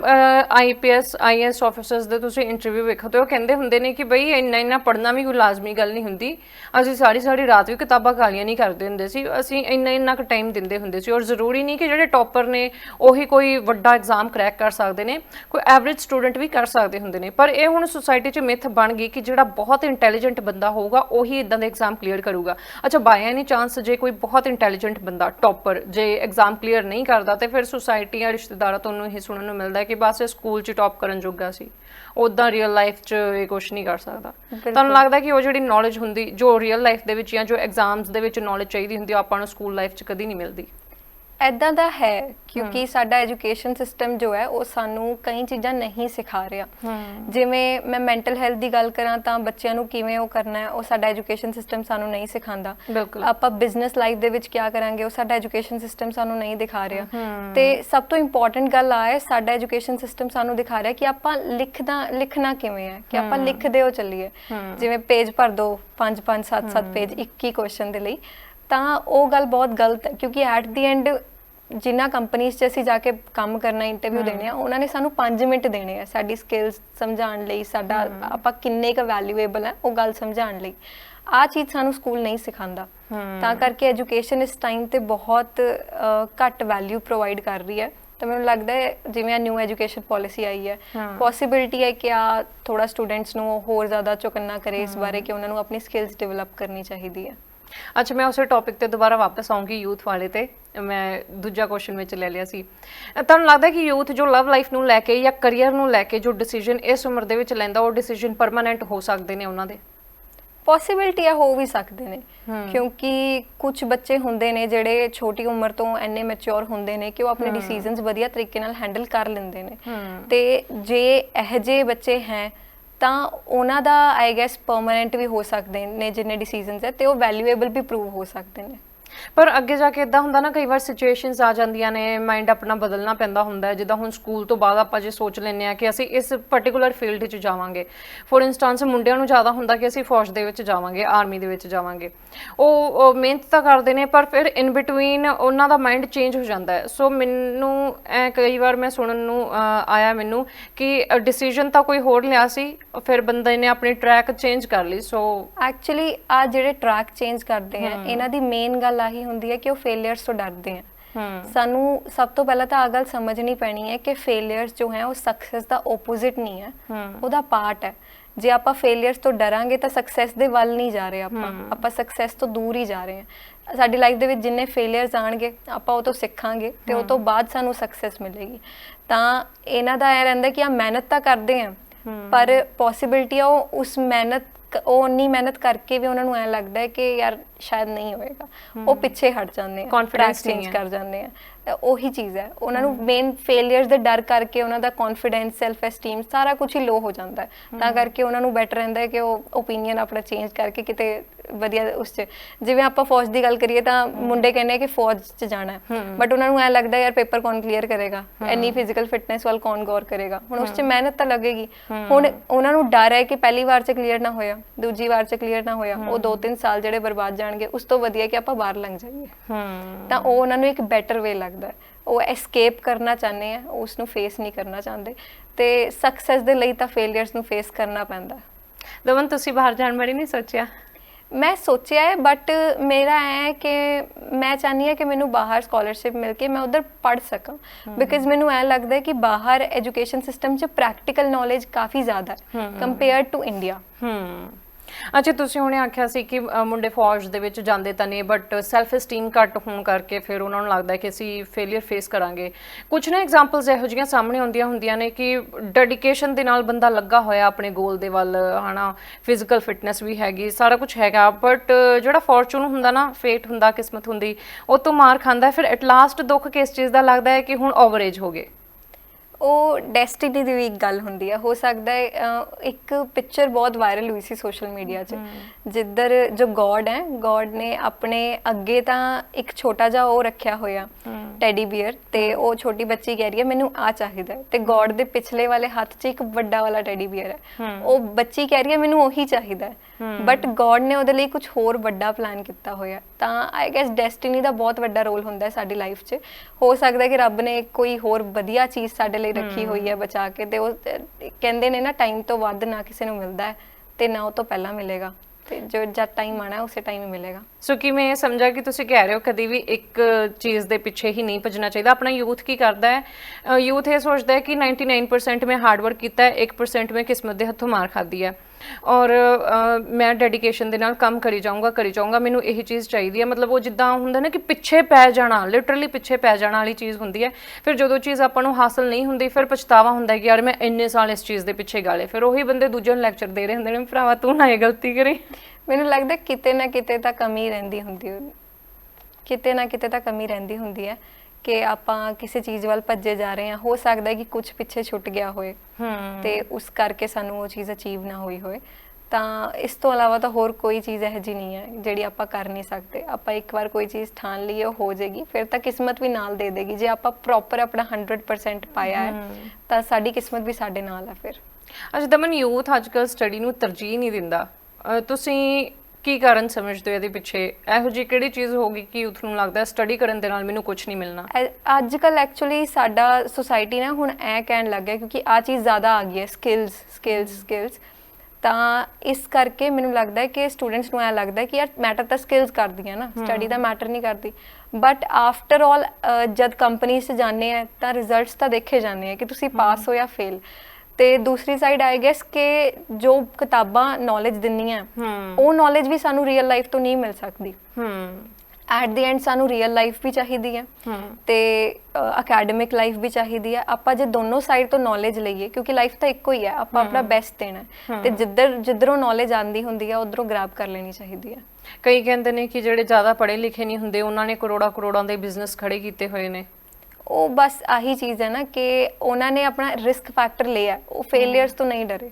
ਆਈਪੀਐਸ ਆਈਐਸ ਆਫੀਸਰਸ ਦੇ ਤੁਸੀਂ ਇੰਟਰਵਿਊ ਵੇਖੋ ਤੇ ਉਹ ਕਹਿੰਦੇ ਹੁੰਦੇ ਨੇ ਕਿ ਬਈ ਇੰਨਾ ਇੰਨਾ ਪੜ੍ਹਨਾ ਵੀ ਕੋਈ ਲਾਜ਼ਮੀ ਗੱਲ ਨਹੀਂ ਹੁੰਦੀ। ਅਸੀਂ ਸਾਰੀ ਸਾਰੀ ਰਾਤ ਵੀ ਕਿਤਾਬਾਂ ਕਾਲੀਆਂ ਨਹੀਂ ਕਰਦੇ ਹੁੰਦੇ ਸੀ। ਅਸੀਂ ਇੰਨਾ ਇੰਨਾ ਕੁ ਟਾਈਮ ਦਿੰਦੇ ਹੁੰਦੇ ਸੀ। ਔਰ ਜ਼ਰੂਰੀ ਨਹੀਂ ਕਿ ਜਿਹੜੇ ਟੌਪਰ ਨੇ, ਉਹੀ ਕੋਈ ਵੱਡਾ ਐਗਜ਼ਾਮ ਕਰੈਕ ਕਰ ਸਕਦੇ ਨੇ, ਕੋਈ ਐਵਰੇਜ ਸਟੂਡੈਂਟ ਵੀ ਕਰ ਸਕਦੇ ਹੁੰਦੇ ਨੇ। ਪਰ ਇਹ ਹੁਣ ਸੁਸਾਇਟੀ 'ਚ ਮਿਥ ਬਣ ਗਈ ਕਿ ਜਿਹੜਾ ਬਹੁਤ ਇੰਟੈਲੀਜੈਂਟ ਬੰਦਾ ਹੋਊਗਾ, ਉਹੀ ਇਦਾਂ ਦੇ ਐਗਜ਼ਾਮ ਕਲੀਅਰ ਕਰੂਗਾ। ਅੱਛਾ ਬਾਈ ਐਨੀ ਚਾਂਸ ਜੇ ਕੋਈ ਬਹੁਤ ਇੰਟੈਲੀਜੈਂਟ ਬੰਦਾ ਟੌਪਰ ਜੇ ਐਗਜ਼ਾਮ ਕਲੀਅਰ ਨਹੀਂ ਕਰਦਾ, ਤੇ ਫਿਰ ਸੁਸਾਇਟੀ ਜਾਂ ਰਿਸ਼ਤੇਦਾਰਾਂ ਤੋਂ ਉਹਨੂੰ ਇਹ ਸੁਣਨ ਨੂੰ ਮਿਲਦਾ ਕਿ ਬਸ ਇਹ ਸਕੂਲ 'ਚ ਟੌਪ ਕਰਨ ਜੋਗਾ ਸੀ। ਉਦਾਂ ਰੀਅਲ ਲਾਈਫ 'ਚ ਇਹ ਕੁਝ ਨਹੀਂ ਕਰ ਸਕਦਾ। ਤੁਹਾਨੂੰ ਲੱਗਦਾ ਕਿ ਉਹ ਜਿਹੜੀ ਨੌਲੇਜ ਹੁੰਦੀ ਜੋ ਰੀਅਲ ਲਾਈਫ ਦੇ ਵਿੱਚ ਜਾਂ ਜੋ ਐਗਜ਼ਾਮਸ ਦੇ ਵਿੱਚ ਨੌਲੇਜ ਚਾਹੀਦੀ ਹੁੰਦੀ ਆਪਾਂ ਨੂੰ ਸਕੂਲ ਲਾਈਫ 'ਚ ਕਦੀ ਨਹੀਂ ਮਿਲਦੀ? ਐਦਾਂ ਦਾ ਹੈ ਕਿਉਂਕਿ ਸਾਡਾ ਐਜੂਕੇਸ਼ਨ ਸਿਸਟਮ ਜੋ ਹੈ ਉਹ ਸਾਨੂੰ ਕਈ ਚੀਜ਼ਾਂ ਨਹੀਂ ਸਿਖਾ ਰਿਹਾ। ਜਿਵੇਂ ਮੈਂ ਮੈਂਟਲ ਹੈਲਥ ਦੀ ਗੱਲ ਕਰਾਂ ਤਾਂ ਬੱਚਿਆਂ ਨੂੰ ਕਿਵੇਂ ਉਹ ਕਰਨਾ ਹੈ ਉਹ ਸਾਡਾ ਐਜੂਕੇਸ਼ਨ ਸਿਸਟਮ ਸਾਨੂੰ ਨਹੀਂ ਸਿਖਾਉਂਦਾ। ਆਪਾਂ ਬਿਜ਼ਨਸ ਲਾਈਫ ਦੇ ਵਿੱਚ ਕੀ ਕਰਾਂਗੇ ਉਹ ਸਾਡਾ ਐਜੂਕੇਸ਼ਨ ਸਿਸਟਮ ਸਾਨੂੰ ਨਹੀਂ ਦਿਖਾ ਰਿਹਾ। ਤੇ ਸਭ ਤੋਂ ਇੰਪੋਰਟੈਂਟ ਗੱਲ ਆ ਹੈ ਸਾਡਾ ਐਜੂਕੇਸ਼ਨ ਸਿਸਟਮ ਸਾਨੂੰ ਦਿਖਾ ਰਿਹਾ ਕਿ ਆਪਾਂ ਲਿਖਦਾ ਲਿਖਣਾ ਕਿਵੇਂ ਹੈ ਕਿ ਆਪਾਂ ਲਿਖਦੇ ਹੋ ਚੱਲੀਏ। ਜਿਵੇਂ ਪੇਜ ਭਰ ਦੋ 5 5 7 7 ਪੇਜ 21 ਕੁਐਸਚਨ ਦੇ ਲਈ। ਤਾਂ ਉਹ ਗੱਲ ਬਹੁਤ ਗਲਤ ਹੈ ਕਿਉਂਕਿ ਐਟ ਦੀ ਐਂਡ ਜਿਨ੍ਹਾਂ ਕੰਪਨੀਆਂ 'ਚ ਅਸੀਂ ਜਾ ਕੇ ਕੰਮ ਕਰਨਾ ਇੰਟਰਵਿਊ ਦੇਣੇ ਆ ਉਹਨਾਂ ਨੇ ਸਾਨੂੰ 5 ਮਿੰਟ ਦੇਣੇ ਆ ਸਾਡੀ ਸਕਿੱਲਸ ਸਮਝਾਉਣ ਲਈ ਸਾਡਾ ਆਪਾਂ ਕਿੰਨੇ ਕੁ ਵੈਲਿਊਏਬਲ ਹੈ ਉਹ ਗੱਲ ਸਮਝਾਉਣ ਲਈ। ਆ ਚੀਜ਼ ਸਾਨੂੰ ਸਕੂਲ ਨਹੀਂ ਸਿਖਾਉਂਦਾ। ਤਾਂ ਕਰਕੇ ਐਜੂਕੇਸ਼ਨ ਇਸ ਟਾਈਮ ਤੇ ਬਹੁਤ ਘੱਟ ਵੈਲਿਊ ਪ੍ਰੋਵਾਈਡ ਕਰ ਰਹੀ ਹੈ। ਤਾਂ ਮੈਨੂੰ ਲੱਗਦਾ ਹੈ ਜਿਵੇਂ ਆ ਨਿਊ ਐਜੂਕੇਸ਼ਨ ਪਾਲਿਸੀ ਆਈ ਹਾਂ। ਪੋਸਿਬਿਲਿਟੀ ਹੈ ਕਿ ਆ ਥੋੜਾ ਸਟੂਡੈਂਟਸ ਨੂੰ ਹੋਰ ਜ਼ਿਆਦਾ ਚੁਕੰਨਾ ਕਰੇ ਇਸ ਬਾਰੇ ਕਿ ਉਹਨਾਂ ਨੂੰ ਆਪਣੀ ਸਕਿੱਲਸ ਡਿਵੈਲਪ ਕਰਨੀ ਚਾਹੀਦੀ ਹੈ। ਅੱਛਾ ਮੈਂ ਉਸੇ ਟੌਪਿਕ ਤੇ ਦੁਬਾਰਾ ਵਾਪਸ ਆਉਂਗੀ ਯੂਥ ਵਾਲੇ ਤੇ। ਮੈਂ ਦੂਜਾ ਕੁਐਸਚਨ ਵਿੱਚ ਲੈ ਲਿਆ ਸੀ। ਤੁਹਾਨੂੰ ਲੱਗਦਾ ਕਿ ਯੂਥ ਜੋ ਲਵ ਲਾਈਫ ਨੂੰ ਲੈ ਕੇ ਜਾਂ ਕੈਰੀਅਰ ਨੂੰ ਲੈ ਕੇ ਜੋ ਡਿਸੀਜਨ ਇਸ ਉਮਰ ਦੇ ਵਿੱਚ ਲੈਂਦਾ ਉਹ ਡਿਸੀਜਨ ਪਰਮਾਨੈਂਟ ਹੋ ਸਕਦੇ ਨੇ ਉਹਨਾਂ ਦੇ? ਪੋਸਿਬਿਲਿਟੀ ਆ ਹੋ ਵੀ ਸਕਦੇ ਨੇ। ਕਿਉਂਕਿ ਕੁਝ ਬੱਚੇ ਹੁੰਦੇ ਨੇ ਜਿਹੜੇ ਛੋਟੀ ਉਮਰ ਤੋਂ ਇੰਨੇ ਮੈਚੁਰ ਹੁੰਦੇ ਨੇ ਕਿ ਉਹ ਆਪਣੇ ਡਿਸੀਜਨਸ ਵਧੀਆ ਤਰੀਕੇ ਨਾਲ ਹੈਂਡਲ ਕਰ ਲੈਂਦੇ ਨੇ। ਤੇ ਜੇ ਇਹ ਜੇ ਬੱਚੇ ਹੈ ਤਾਂ ਉਹਨਾਂ ਦਾ ਆਈ ਗੈਸ ਪਰਮਨੈਂਟ ਵੀ ਹੋ ਸਕਦੇ ਨੇ, ਜਿੰਨੇ ਡਿਸੀਜਨਸ ਹੈ, ਤੇ ਉਹ ਵੈਲਿਊਏਬਲ ਵੀ ਪ੍ਰੂਵ ਹੋ ਸਕਦੇ ਨੇ। ਪਰ ਅੱਗੇ ਜਾ ਕੇ ਇਦਾਂ ਹੁੰਦਾ ਨਾ ਕਈ ਵਾਰ ਸਿਚੁਏਸ਼ਨਸ ਆ ਜਾਂਦੀਆਂ ਨੇ ਮਾਈਂਡ ਆਪਣਾ ਬਦਲਣਾ ਪੈਂਦਾ ਹੁੰਦਾ ਹੈ। ਜਿੱਦਾਂ ਹੁਣ ਸਕੂਲ ਤੋਂ ਬਾਅਦ ਆਪਾਂ ਜੇ ਸੋਚ ਲੈਂਦੇ ਆ ਕਿ ਅਸੀਂ ਇਸ ਪਾਰਟਿਕੂਲਰ ਫੀਲਡ 'ਚ ਜਾਵਾਂਗੇ। ਫੋਰ ਇਨਸਟੈਂਸ ਮੁੰਡਿਆਂ ਨੂੰ ਜ਼ਿਆਦਾ ਹੁੰਦਾ ਕਿ ਅਸੀਂ ਫੌਜ ਦੇ ਵਿੱਚ ਜਾਵਾਂਗੇ ਆਰਮੀ ਦੇ ਵਿੱਚ ਜਾਵਾਂਗੇ। ਉਹ ਮਿਹਨਤ ਤਾਂ ਕਰਦੇ ਨੇ ਪਰ ਫਿਰ ਇਨ ਬਿਟਵੀਨ ਉਹਨਾਂ ਦਾ ਮਾਈਂਡ ਚੇਂਜ ਹੋ ਜਾਂਦਾ ਹੈ। ਸੋ ਮੈਨੂੰ ਐ ਕਈ ਵਾਰ ਮੈਂ ਸੁਣਨ ਨੂੰ ਆਇਆ ਮੈਨੂੰ ਕਿ ਡਿਸੀਜਨ ਤਾਂ ਕੋਈ ਹੋਰ ਲਿਆ ਸੀ ਫਿਰ ਬੰਦੇ ਨੇ ਆਪਣੀ ਟਰੈਕ ਚੇਂਜ ਕਰ ਲਈ। ਸੋ ਐਕਚੁਅਲੀ ਆ ਜਿਹੜੇ ਟਰੈਕ ਚੇਂਜ ਕਰਦੇ ਆ ਇਹਨਾਂ ਦੀ ਮੇਨ ਗੱਲ ਆਹੀ ਹੁੰਦੀ ਹੈ ਕਿ ਉਹ ਫੇਲਿਅਰਸ ਤੋਂ ਡਰਦੇ ਆ। ਸਾਨੂੰ ਸਭ ਤੋਂ ਪਹਿਲਾਂ ਤਾਂ ਆ ਗੱਲ ਸਮਝਣੀ ਪੈਣੀ ਹੈ ਕਿ ਫੇਲਿਅਰਸ ਜੋ ਹੈ ਉਹ ਸਕਸੈਸ ਦਾ ਆਪੋਜ਼ਿਟ ਨਹੀਂ ਹੈ। ਉਹਦਾ ਪਾਰਟ ਹੈ। ਜੇ ਆਪਾਂ ਫੇਲਿਅਰਸ ਤੋਂ ਡਰਾਂਗੇ ਤਾਂ ਸਕਸੈਸ ਦੇ ਵੱਲ ਨਹੀਂ ਜਾ ਰਹੇ ਆਪਾਂ। ਆਪਾਂ ਸਕਸੈਸ ਤੋਂ ਦੂਰ ਹੀ ਜਾ ਰਹੇ ਹਾਂ। ਸਾਡੀ ਲਾਈਫ ਦੇ ਵਿੱਚ ਜਿੰਨੇ ਫੇਲਿਅਰਸ ਆਣਗੇ ਆਪਾਂ ਉਹ ਤੋਂ ਸਿੱਖਾਂਗੇ ਤੇ ਉਹ ਤੋਂ ਬਾਅਦ ਸਾਨੂੰ ਸਕਸੈਸ ਮਿਲੇਗੀ। ਤਾਂ ਇਹਨਾਂ ਦਾ ਇਹ ਰਹਿੰਦਾ ਕਿ ਆ ਮਿਹਨਤ ਤਾਂ ਕਰਦੇ ਆ ਪਰ ਪੋਸਿਬਿਲਿਟੀ ਆ ਉਹ ਉਸ ਮਿਹਨਤ ਉਹ ਉਨੀ ਮਿਹਨਤ ਕਰਕੇ ਵੀ ਉਹਨਾਂ ਨੂੰ ਐ ਲੱਗਦਾ ਹੈ ਕਿ ਯਾਰ ਸ਼ਾਇਦ ਨਹੀਂ ਹੋਏਗਾ। ਉਹ ਪਿੱਛੇ ਹਟ ਜਾਂਦੇ ਆ ਨਹੀਂ ਚੇਂਜ। ਕਰ ਜਾਂਦੇ ਆ। ਤਾਂ ਉਹੀ ਚੀਜ਼ ਹੈ। ਉਹਨਾਂ ਨੂੰ ਮੇਨ ਫੇਲਿਅਰਸ ਦੇ ਡਰ ਕਰਕੇ ਉਹਨਾਂ ਦਾ ਕੌਨਫੀਡੈਂਸ ਸੈਲਫ ਐਸਟੀਮ ਸਾਰਾ ਕੁਝ ਹੀ ਲੋ ਹੋ ਜਾਂਦਾ ਹੈ। ਤਾਂ ਕਰਕੇ ਉਹਨਾਂ ਨੂੰ ਬੈਟਰ ਰਹਿੰਦਾ ਹੈ ਕਿ ਉਹ ਓਪੀਨੀਅਨ ਆਪਣਾ ਚੇਂਜ ਕਰਕੇ ਕਿਤੇ ਵਧੀਆ ਉਸ ਚ। ਜਿਵੇਂ ਆਪਾਂ ਫੌਜ ਦੀ ਗੱਲ ਕਰੀਏ ਤਾਂ ਮੁੰਡੇ ਕਹਿੰਦੇ ਕਿ ਫੌਜ ਚ ਜਾਣਾ ਹੈ। ਬਟ ਉਹਨਾਂ ਨੂੰ ਐ ਲੱਗਦਾ ਯਾਰ ਪੇਪਰ ਕੌਣ ਕਲੀਅਰ ਕਰੇਗਾ? ਇੰਨੀ ਫਿਜ਼ੀਕਲ ਫਿਟਨੈਸ ਵੱਲ ਕੌਣ ਗੌਰ ਕਰੇਗਾ? ਹੁਣ ਉਸ ਚ ਮਿਹਨਤ ਤਾਂ ਲੱਗੇਗੀ। ਹੁਣ ਉਹਨਾਂ ਨੂੰ ਡਰ ਹੈ ਕਿ ਪਹਿਲੀ ਵਾਰ ਚ ਕਲੀਅਰ ਨਾ ਹੋਇਆ ਦੂਜੀ ਵਾਰ ਚ ਕਲੀਅਰ ਨਾ ਹੋਇਆ ਉਹ 2-3 ਸਾਲ ਜਿਹੜੇ ਬਰਬਾਦ ਜਾਣਗੇ ਉਸ ਤੋਂ ਵਧੀਆ ਕਿ ਆਪਾਂ ਬਾਹਰ ਲੰਘ ਜਾਈਏ। ਤਾਂ ਉਹ ਉਹਨਾਂ ਨੂੰ ਇੱਕ ਬੈਟਰ ਵੇ ਲੱਗਦਾ ਉਹ ਐਸਕੇਪ ਕਰਨਾ ਚਾਹੁੰਦੇ ਆ ਉਸ ਨੂੰ ਫੇਸ ਨਹੀਂ ਕਰਨਾ ਚਾਹੁੰਦੇ। ਤੇ ਸਕਸੈਸ ਦੇ ਲਈ ਤਾਂ ਫੇਲਿਅਰਸ ਨੂੰ ਫੇਸ ਕਰਨਾ ਪੈਂਦਾ। ਦਵਨ ਤੁਸੀਂ ਬਾਹਰ ਜਾਣ ਬਾਰੇ ਨਹੀਂ ਸੋਚਿਆ? ਮੈਂ ਸੋਚਿਆ ਹੈ ਬਟ ਮੇਰਾ ਹੈ ਕਿ ਮੈਂ ਚਾਹਨੀ ਹਾਂ ਕਿ ਮੈਨੂੰ ਬਾਹਰ ਸਕਾਲਰਸ਼ਿਪ ਮਿਲ ਕੇ ਮੈਂ ਉਧਰ ਪੜ ਸਕਾਂ। ਬਿਕਾਜ਼ ਮੈਨੂੰ ਐ ਲੱਗਦਾ ਹੈ ਕਿ ਬਾਹਰ ਐਜੂਕੇਸ਼ਨ ਸਿਸਟਮ 'ਚ ਪ੍ਰੈਕਟੀਕਲ ਨੌਲੇਜ ਕਾਫੀ ਜ਼ਿਆਦਾ ਹੈ ਕੰਪੇਅਰਡ ਟੂ ਇੰਡੀਆ ਹਮ। ਅੱਛਾ ਤੁਸੀਂ ਹੁਣੇ ਆਖਿਆ ਸੀ ਕਿ ਅ, ਮੁੰਡੇ ਫੌਜ ਦੇ ਵਿੱਚ ਜਾਂਦੇ ਤਾਂ ਨਹੀਂ ਬਟ ਸੈਲਫ esteem ਘੱਟ ਹੋਣ ਕਰਕੇ ਫਿਰ ਉਹਨਾਂ ਨੂੰ ਲੱਗਦਾ ਹੈ ਕਿ ਅਸੀਂ ਫੇਲਿਅਰ ਫੇਸ ਕਰਾਂਗੇ। ਕੁਝ ਨਾ ਐਗਜ਼ਾਮਪਲਸ ਇਹੋ ਜਿਹੀਆਂ ਸਾਹਮਣੇ ਆਉਂਦੀਆਂ ਹੁੰਦੀਆਂ ਨੇ ਕਿ ਡੈਡੀਕੇਸ਼ਨ ਦੇ ਨਾਲ ਬੰਦਾ ਲੱਗਾ ਹੋਇਆ ਆਪਣੇ ਗੋਲ ਦੇ ਵੱਲ ਹਨਾ ਫਿਜ਼ੀਕਲ ਫਿਟਨੈਸ ਵੀ ਹੈਗੀ ਸਾਰਾ ਕੁਝ ਹੈਗਾ ਬਟ ਜਿਹੜਾ ਫੋਰਚੂਨ ਹੁੰਦਾ ਨਾ ਫੇਟ ਹੁੰਦਾ ਕਿਸਮਤ ਹੁੰਦੀ ਉਹ ਤੋਂ ਮਾਰ ਖਾਂਦਾ ਹੈ, ਫਿਰ ਐਟ ਲਾਸਟ ਦੁੱਖ ਕਿਸ ਚੀਜ਼ ਦਾ ਲੱਗਦਾ ਹੈ ਕਿ ਹੁਣ ਓਵਰੇਜ ਹੋ ਗਏ। ਉਹ ਡੈਸਟੀਨੀ ਦੀ ਵੀ ਇੱਕ ਗੱਲ ਹੁੰਦੀ ਹੈ ਹੋ ਸਕਦਾ ਹੈ ਇੱਕ ਪਿਕਚਰ ਬਹੁਤ ਵਾਇਰਲ ਹੋਈ ਸੀ ਸੋਸ਼ਲ ਮੀਡੀਆ 'ਚ। ਜਿੱਧਰ ਜੋ ਗੋਡ ਹੈ ਗੋਡ ਨੇ ਆਪਣੇ ਅੱਗੇ ਤਾਂ ਇੱਕ ਛੋਟਾ ਜਿਹਾ ਉਹ ਰੱਖਿਆ ਹੋਇਆ ਟੈਡੀ ਬੀਅਰ ਤੇ ਉਹ ਛੋਟੀ ਬੱਚੀ ਕਹਿ ਰਹੀ ਹੈ ਮੈਨੂੰ ਆ ਚਾਹੀਦਾ ਹੈ। ਤੇ ਗੋਡ ਦੇ ਪਿਛਲੇ ਵਾਲੇ ਹੱਥ 'ਚ ਇੱਕ ਵੱਡਾ ਵਾਲਾ ਟੈਡੀ ਬੀਅਰ ਹੈ। ਉਹ ਬੱਚੀ ਕਹਿ ਰਹੀ ਹੈ ਮੈਨੂੰ ਉਹੀ ਚਾਹੀਦਾ ਹੈ। ਬਟ ਗੋਡ ਨੇ ਉਹਦੇ ਲਈ ਕੁਝ ਹੋਰ ਵੱਡਾ ਪਲਾਨ ਕੀਤਾ ਹੋਇਆ। ਤਾਂ ਆਈ ਗੈਸ ਡੈਸਟੀਨੀ ਦਾ ਬਹੁਤ ਵੱਡਾ ਰੋਲ ਹੁੰਦਾ ਹੈ ਸਾਡੀ ਲਾਈਫ 'ਚ। ਹੋ ਸਕਦਾ ਕਿ ਰੱਬ ਨੇ ਕੋਈ ਹੋਰ ਵਧੀਆ ਚੀਜ਼ ਸਾਡੇ ਲਈ ਰੱਖੀ ਹੋਈ ਹੈ ਬਚਾ ਕੇ ਤੇ ਉਹ ਕਹਿੰਦੇ ਨੇ ਨਾ ਟਾਈਮ ਤੋਂ ਵੱਧ ਨਾ ਕਿਸੇ ਨੂੰ ਮਿਲਦਾ ਹੈ ਤੇ ਨਾ ਉਹ ਤੋਂ ਪਹਿਲਾਂ ਮਿਲੇਗਾ। ਤੇ ਜੋ ਜਦ ਟਾਈਮ ਆਣਾ ਉਸੇ ਟਾਈਮ ਹੀ ਮਿਲੇਗਾ। ਸੋ ਕਿ ਮੈਂ ਸਮਝਾ ਕਿ ਤੁਸੀਂ ਕਹਿ ਰਹੇ ਹੋ ਕਦੀ ਵੀ ਇੱਕ ਚੀਜ਼ ਦੇ ਪਿੱਛੇ ਹੀ ਨਹੀਂ ਭੱਜਣਾ ਚਾਹੀਦਾ? ਆਪਣਾ ਯੂਥ ਕੀ ਕਰਦਾ ਹੈ? ਯੂਥ ਇਹ ਸੋਚਦਾ ਹੈ ਕਿ 99% ਮੈਂ ਹਾਰਡ ਵਰਕ ਕੀਤਾ ਹੈ 1% ਮੈਂ ਕਿਸਮਤ ਦੇ ਹੱਥੋਂ ਮਾਰ ਖਾਧੀ ਹੈ। ਔਰ ਮੈਂ ਡੈਡੀਕੇਸ਼ਨ ਦੇ ਨਾਲ ਕੰਮ ਕਰੀ ਜਾਊਂਗਾ ਕਰੀ ਜਾਊਂਗਾ, ਮੈਨੂੰ ਇਹ ਚੀਜ਼ ਚਾਹੀਦੀ ਹੈ। ਮਤਲਬ ਉਹ ਜਿੱਦਾਂ ਹੁੰਦਾ ਨਾ ਕਿ ਪਿੱਛੇ ਪੈ ਜਾਣਾ ਲਿਟਰਲੀ ਪਿੱਛੇ ਪੈ ਜਾਣ ਵਾਲੀ ਚੀਜ਼ ਹੁੰਦੀ ਹੈ। ਫਿਰ ਜਦੋਂ ਚੀਜ਼ ਆਪਾਂ ਨੂੰ ਹਾਸਲ ਨਹੀਂ ਹੁੰਦੀ, ਫਿਰ ਪਛਤਾਵਾ ਹੁੰਦਾ ਕਿ ਯਾਰ ਮੈਂ ਇੰਨੇ ਸਾਲ ਇਸ ਚੀਜ਼ ਦੇ ਪਿੱਛੇ ਗਾਲੇ। ਫਿਰ ਉਹੀ ਬੰਦੇ ਦੂਜਿਆਂ ਨੂੰ ਲੈਕਚਰ ਦੇ ਰਹੇ ਹੁੰਦੇ ਨੇ ਭਰਾਵਾ ਤੂੰ ਨਾ ਇਹ ਗਲਤੀ ਕਰੀ। ਮੈਨੂੰ ਲੱਗਦਾ ਕਿਤੇ ਨਾ ਕਿਤੇ ਤਾਂ ਕਮੀ ਰਹਿੰਦੀ ਹੁੰਦੀ, ਕਿਤੇ ਨਾ ਕਿਤੇ ਤਾਂ ਕਮੀ ਰਹਿੰਦੀ ਹੁੰਦੀ ਹੈ। ਕਿ ਆਪਾਂ ਕਿਸੇ ਚੀਜ਼ ਵੱਲ ਭੱਜੇ ਜਾ ਰਹੇ ਹਾਂ ਹੋ ਸਕਦਾ ਹੈ ਕਿ ਕੁਝ ਪਿੱਛੇ ਛੁੱਟ ਗਿਆ ਹੋਏ ਹੂੰ। ਤੇ ਉਸ ਕਰਕੇ ਸਾਨੂੰ ਉਹ ਚੀਜ਼ ਅਚੀਵ ਨਾ ਹੋਈ ਹੋਏ। ਤਾਂ ਇਸ ਤੋਂ ਇਲਾਵਾ ਤਾਂ ਹੋਰ ਕੋਈ ਚੀਜ਼ ਇਹੋ ਜਿਹੀ ਨਹੀਂ ਹੈ ਜਿਹੜੀ ਆਪਾਂ ਕਰ ਨਹੀਂ ਸਕਦੇ। ਆਪਾਂ ਇੱਕ ਵਾਰ ਕੋਈ ਚੀਜ਼ ਠਾਣ ਲਈਏ ਉਹ ਹੋ ਜਾਏਗੀ ਫਿਰ ਤਾਂ ਕਿਸਮਤ ਵੀ ਨਾਲ ਦੇ ਦੇਗੀ। ਜੇ ਆਪਾਂ ਪ੍ਰੋਪਰ ਆਪਣਾ 100% ਪਾਇਆ ਹੈ ਤਾਂ ਸਾਡੀ ਕਿਸਮਤ ਵੀ ਸਾਡੇ ਨਾਲ ਹੈ ਫਿਰ। ਅੱਜ ਦਮਨ ਯੂਥ ਅੱਜਕੱਲ ਸਟੱਡੀ ਨੂੰ ਤਰਜੀਹ ਨਹੀਂ ਦਿੰਦਾ। ਤੁਸੀਂ ਕੀ ਕਾਰਨ ਸਮਝਦੇ ਹੋ ਇਹਦੇ ਪਿੱਛੇ? ਇਹੋ ਜਿਹੀ ਕਿਹੜੀ ਚੀਜ਼ ਹੋਗੀ ਕਿ ਯੂਥ ਨੂੰ ਲੱਗਦਾ ਸਟੱਡੀ ਕਰਨ ਦੇ ਨਾਲ ਮੈਨੂੰ ਕੁਝ ਨਹੀਂ ਮਿਲਣਾ? ਅੱਜ ਕੱਲ ਐਕਚੁਅਲੀ ਸਾਡਾ ਸੁਸਾਇਟੀ ਨਾ ਹੁਣ ਐ ਕਹਿਣ ਲੱਗ ਗਿਆ ਕਿਉਂਕਿ ਆ ਚੀਜ਼ ਜ਼ਿਆਦਾ ਆ ਗਈ ਹੈ ਸਕਿੱਲਸ ਸਕਿੱਲਸ ਸਕਿੱਲਸ ਤਾਂ ਇਸ ਕਰਕੇ ਮੈਨੂੰ ਲੱਗਦਾ ਹੈ ਕਿ ਸਟੂਡੈਂਟਸ ਨੂੰ ਐ ਲੱਗਦਾ ਹੈ ਕਿ ਯਾਰ ਮੈਟਰ ਤਾਂ ਸਕਿੱਲਸ ਕਰਦੀਆਂ ਨਾ ਸਟੱਡੀ ਦਾ ਮੈਟਰ ਨਹੀਂ ਕਰਦੀ। ਬਟ ਆਫਟਰ ਆਲ ਜਦ ਕੰਪਨੀਜ਼ 'ਚ ਜਾਂਦੇ ਆ ਤਾਂ ਰਿਜ਼ਲਟਸ ਤਾਂ ਦੇਖੇ ਜਾਂਦੇ ਆ ਕਿ ਤੁਸੀਂ ਪਾਸ ਹੋ ਜਾਂ ਫੇਲ ਤੇ ਦੂਸਰੀ ਸਾਈਡ ਆਈ ਗੈਸ ਕਿ ਜੋ ਕਿਤਾਬਾਂ ਨੌਲੇਜ ਦਿੰਦੀਆਂ। ਉਹ ਨੌਲੇਜ ਵੀ ਸਾਨੂੰ ਰੀਅਲ ਲਾਈਫ ਤੋਂ ਨਹੀਂ ਮਿਲ ਸਕਦੀ। ਹਮ ਐਟ ਦੀ ਐਂਡ ਸਾਨੂੰ ਰੀਅਲ ਲਾਈਫ ਵੀ ਚਾਹੀਦੀ ਹੈ ਹਮ ਤੇ ਅਕੈਡਮਿਕ ਲਾਈਫ ਵੀ ਚਾਹੀਦੀ ਹੈ। ਆਪਾਂ ਜੇ ਦੋਨੋਂ ਸਾਈਡ ਤੋਂ ਨੌਲੇਜ ਲਈਏ ਕਿਉਂਕਿ ਲਾਈਫ ਤਾਂ ਇੱਕੋ ਹੀ ਹੈ ਆਪਾਂ ਆਪਣਾ ਬੈਸਟ ਦੇਣਾ ਤੇ ਜਿੱਧਰ ਜਿੱਧਰੋਂ ਨੌਲੇਜ ਆਂਦੀ ਹੁੰਦੀ ਹੈ ਉਧਰੋਂ ਗ੍ਰੈਬ ਕਰ ਲੈਣੀ ਚਾਹੀਦੀ ਹੈ। ਕਈ ਕਹਿੰਦੇ ਨੇ ਕਿ ਜਿਹੜੇ ਜ਼ਿਆਦਾ ਪੜ੍ਹੇ ਲਿਖੇ ਨਹੀਂ ਹੁੰਦੇ ਉਹਨਾਂ ਨੇ ਕਰੋੜਾਂ ਕਰੋੜਾਂ ਦੇ ਬਿਜ਼ਨਸ ਖੜੇ ਕੀਤੇ ਹੋਏ ਨੇ। ਉਹ ਬਸ ਆਹੀ ਚੀਜ਼ ਹੈ ਨਾ ਕਿ ਉਹਨਾਂ ਨੇ ਆਪਣਾ ਰਿਸਕ ਫੈਕਟਰ ਲਿਆ ਉਹ ਫੇਲਿਅਰਸ ਤੋਂ ਨਹੀਂ ਡਰੇ।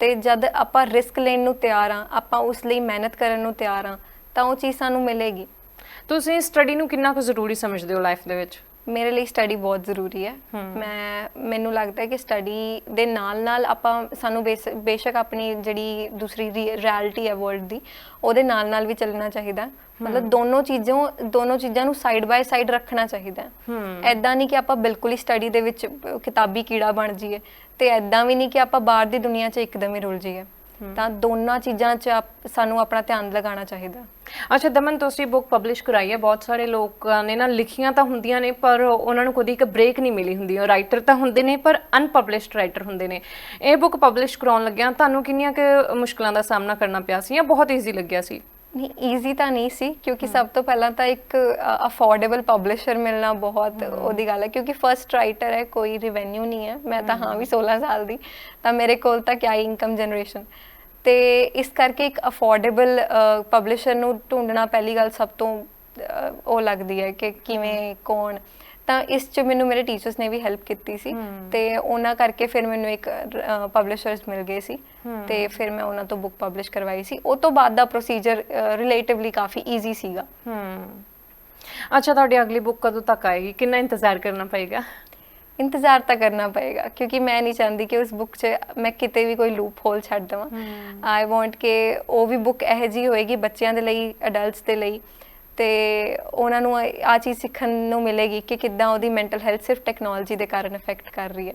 ਤੇ ਜਦ ਆਪਾਂ ਰਿਸਕ ਲੈਣ ਨੂੰ ਤਿਆਰ ਆ ਆਪਾਂ ਉਸ ਲਈ ਮਿਹਨਤ ਕਰਨ ਨੂੰ ਤਿਆਰ ਆ ਤਾਂ ਉਹ ਚੀਜ਼ ਸਾਨੂੰ ਮਿਲੇਗੀ। ਤੁਸੀਂ ਸਟੱਡੀ ਨੂੰ ਕਿੰਨਾ ਕੁ ਜ਼ਰੂਰੀ ਸਮਝਦੇ ਹੋ ਲਾਈਫ ਦੇ ਵਿੱਚ? ਮੇਰੇ ਲਈ ਸਟੱਡੀ ਬਹੁਤ ਜ਼ਰੂਰੀ ਹੈ। ਮੈਂ ਮੈਨੂੰ ਲੱਗਦਾ ਹੈ ਕਿ ਸਟੱਡੀ ਦੇ ਨਾਲ ਨਾਲ ਆਪਾਂ ਸਾਨੂੰ ਬੇਸ- ਬੇਸ਼ੱਕ ਆਪਣੀ ਜਿਹੜੀ ਦੂਸਰੀ ਰਿਐਲਿਟੀ ਹੈ ਵਰਲਡ ਦੀ ਉਹਦੇ ਨਾਲ ਨਾਲ ਵੀ ਚੱਲਣਾ ਚਾਹੀਦਾ। ਮਤਲਬ ਦੋਨੋਂ ਚੀਜ਼ਾਂ ਦੋਨੋਂ ਚੀਜ਼ਾਂ ਨੂੰ ਸਾਈਡ ਬਾਏ ਸਾਈਡ ਰੱਖਣਾ ਚਾਹੀਦਾ ਹੈ। ਐਦਾਂ ਨਹੀਂ ਕਿ ਆਪਾਂ ਬਿਲਕੁਲ ਹੀ ਸਟੱਡੀ ਦੇ ਵਿੱਚ ਕਿਤਾਬੀ ਕੀੜਾ ਬਣ ਜਾਈਏ ਤੇ ਐਦਾਂ ਵੀ ਨਹੀਂ ਕਿ ਆਪਾਂ ਬਾਹਰ ਦੀ ਦੁਨੀਆ 'ਚ ਇੱਕਦਮ ਹੀ ਰੁੱਲ ਜਾਈਏ। ਤਾਂ ਦੋਨਾਂ ਚੀਜ਼ਾਂ 'ਚ ਸਾਨੂੰ ਆਪਣਾ ਧਿਆਨ ਲਗਾਉਣਾ ਚਾਹੀਦਾ। ਅੱਛਾ ਦਮਨ ਤੁਸੀਂ ਬੁੱਕ ਪਬਲਿਸ਼ ਕਰਾਈ ਹੈ ਬਹੁਤ ਸਾਰੇ ਲੋਕਾਂ ਨੇ ਨਾ ਲਿਖੀਆਂ ਤਾਂ ਹੁੰਦੀਆਂ ਨੇ ਪਰ ਉਹਨਾਂ ਨੂੰ ਕਦੀ ਇੱਕ ਬ੍ਰੇਕ ਨਹੀਂ ਮਿਲੀ ਹੁੰਦੀ। ਉਹ ਰਾਈਟਰ ਤਾਂ ਹੁੰਦੇ ਨੇ ਪਰ ਅਨਪਬਲਿਸ਼ਡ ਰਾਈਟਰ ਹੁੰਦੇ ਨੇ। ਇਹ ਬੁੱਕ ਪਬਲਿਸ਼ ਕਰਾਉਣ ਲੱਗਿਆ ਤੁਹਾਨੂੰ ਕਿੰਨੀਆਂ ਕਿ ਮੁਸ਼ਕਲਾਂ ਦਾ ਸਾਹਮਣਾ ਕਰਨਾ ਪਿਆ ਸੀ ਜਾਂ ਬਹੁਤ ਈਜ਼ੀ ਲੱਗਿਆ ਸੀ? ਨਹੀਂ ਈਜ਼ੀ ਤਾਂ ਨਹੀਂ ਸੀ ਕਿਉਂਕਿ ਸਭ ਤੋਂ ਪਹਿਲਾਂ ਤਾਂ ਇੱਕ ਅਫੋਰਡੇਬਲ ਪਬਲਿਸ਼ਰ ਮਿਲਣਾ ਬਹੁਤ ਉਹਦੀ ਗੱਲ ਹੈ ਕਿਉਂਕਿ ਫਰਸਟ ਰਾਈਟਰ ਹੈ ਕੋਈ ਰਿਵੈਨਿਊ ਨਹੀਂ ਹੈ। ਮੈਂ ਤਾਂ ਹਾਂ ਵੀ 16 ਸਾਲ ਦੀ ਤਾਂ ਮੇਰੇ ਕੋਲ ਤਾਂ ਕਿਆ ਇਨਕਮ ਜਨਰੇਸ਼ਨ ਤੇ ਇਸ ਕਰਕੇ ਇੱਕ ਅਫੋਰਡੇਬਲ ਪਬਲਿਸ਼ਰ ਨੂੰ ਢੂੰਡਣਾ ਪਹਿਲੀ ਗੱਲ ਸਭ ਤੋਂ ਉਹ ਲੱਗਦੀ ਹੈ ਕਿ ਕਿਵੇਂ ਕੌਣ? ਤਾਂ ਇਸ ਚ ਮੈਨੂੰ ਮੇਰੇ ਟੀਚਰਸ ਨੇ ਵੀ ਹੈਲਪ ਕੀਤੀ ਸੀ ਤੇ ਉਹਨਾਂ ਕਰਕੇ ਫਿਰ ਮੈਨੂੰ ਇੱਕ ਪਬਲਿਸ਼ਰਸ ਮਿਲ ਗਏ ਸੀ ਤੇ ਫਿਰ ਮੈਂ ਉਹਨਾਂ ਤੋਂ ਬੁੱਕ ਪਬਲਿਸ਼ ਕਰਵਾਈ ਸੀ। ਉਹ ਤੋਂ ਬਾਅਦ ਦਾ ਪ੍ਰੋਸੀਜਰ ਰਿਲੇਟਿਵਲੀ ਕਾਫੀ ਈਜ਼ੀ ਸੀਗਾ। ਹਮ। ਅੱਛਾ ਤੁਹਾਡੀ ਅਗਲੀ ਬੁੱਕ ਕਦੋਂ ਤੱਕ ਆਏਗੀ? ਕਿੰਨਾ ਇੰਤਜ਼ਾਰ ਕਰਨਾ ਪਏਗਾ? ਇੰਤਜ਼ਾਰ ਤਾਂ ਕਰਨਾ ਪਏਗਾ ਕਿਉਂਕਿ ਮੈਂ ਨਹੀਂ ਚਾਹੁੰਦੀ ਕਿ ਉਸ ਬੁੱਕ 'ਚ ਮੈਂ ਕਿਤੇ ਵੀ ਕੋਈ ਲੂਪ ਹੋਲ ਛੱਡ ਦਵਾਂ। ਆਈ ਵਾਂਟ ਕਿ ਉਹ ਵੀ ਬੁੱਕ ਇਹੋ ਜਿਹੀ ਹੋਏਗੀ ਬੱਚਿਆਂ ਦੇ ਲਈ ਅਡਲਟਸ ਦੇ ਲਈ ਤੇ ਉਹਨਾਂ ਨੂੰ ਆ ਚੀਜ਼ ਸਿੱਖਣ ਨੂੰ ਮਿਲੇਗੀ ਕਿ ਕਿੱਦਾਂ ਉਹਦੀ ਮੈਂਟਲ ਹੈਲਥ ਸਿਰਫ ਟੈਕਨੋਲੋਜੀ ਦੇ ਕਾਰਨ ਅਫੈਕਟ ਕਰ ਰਹੀ ਹੈ।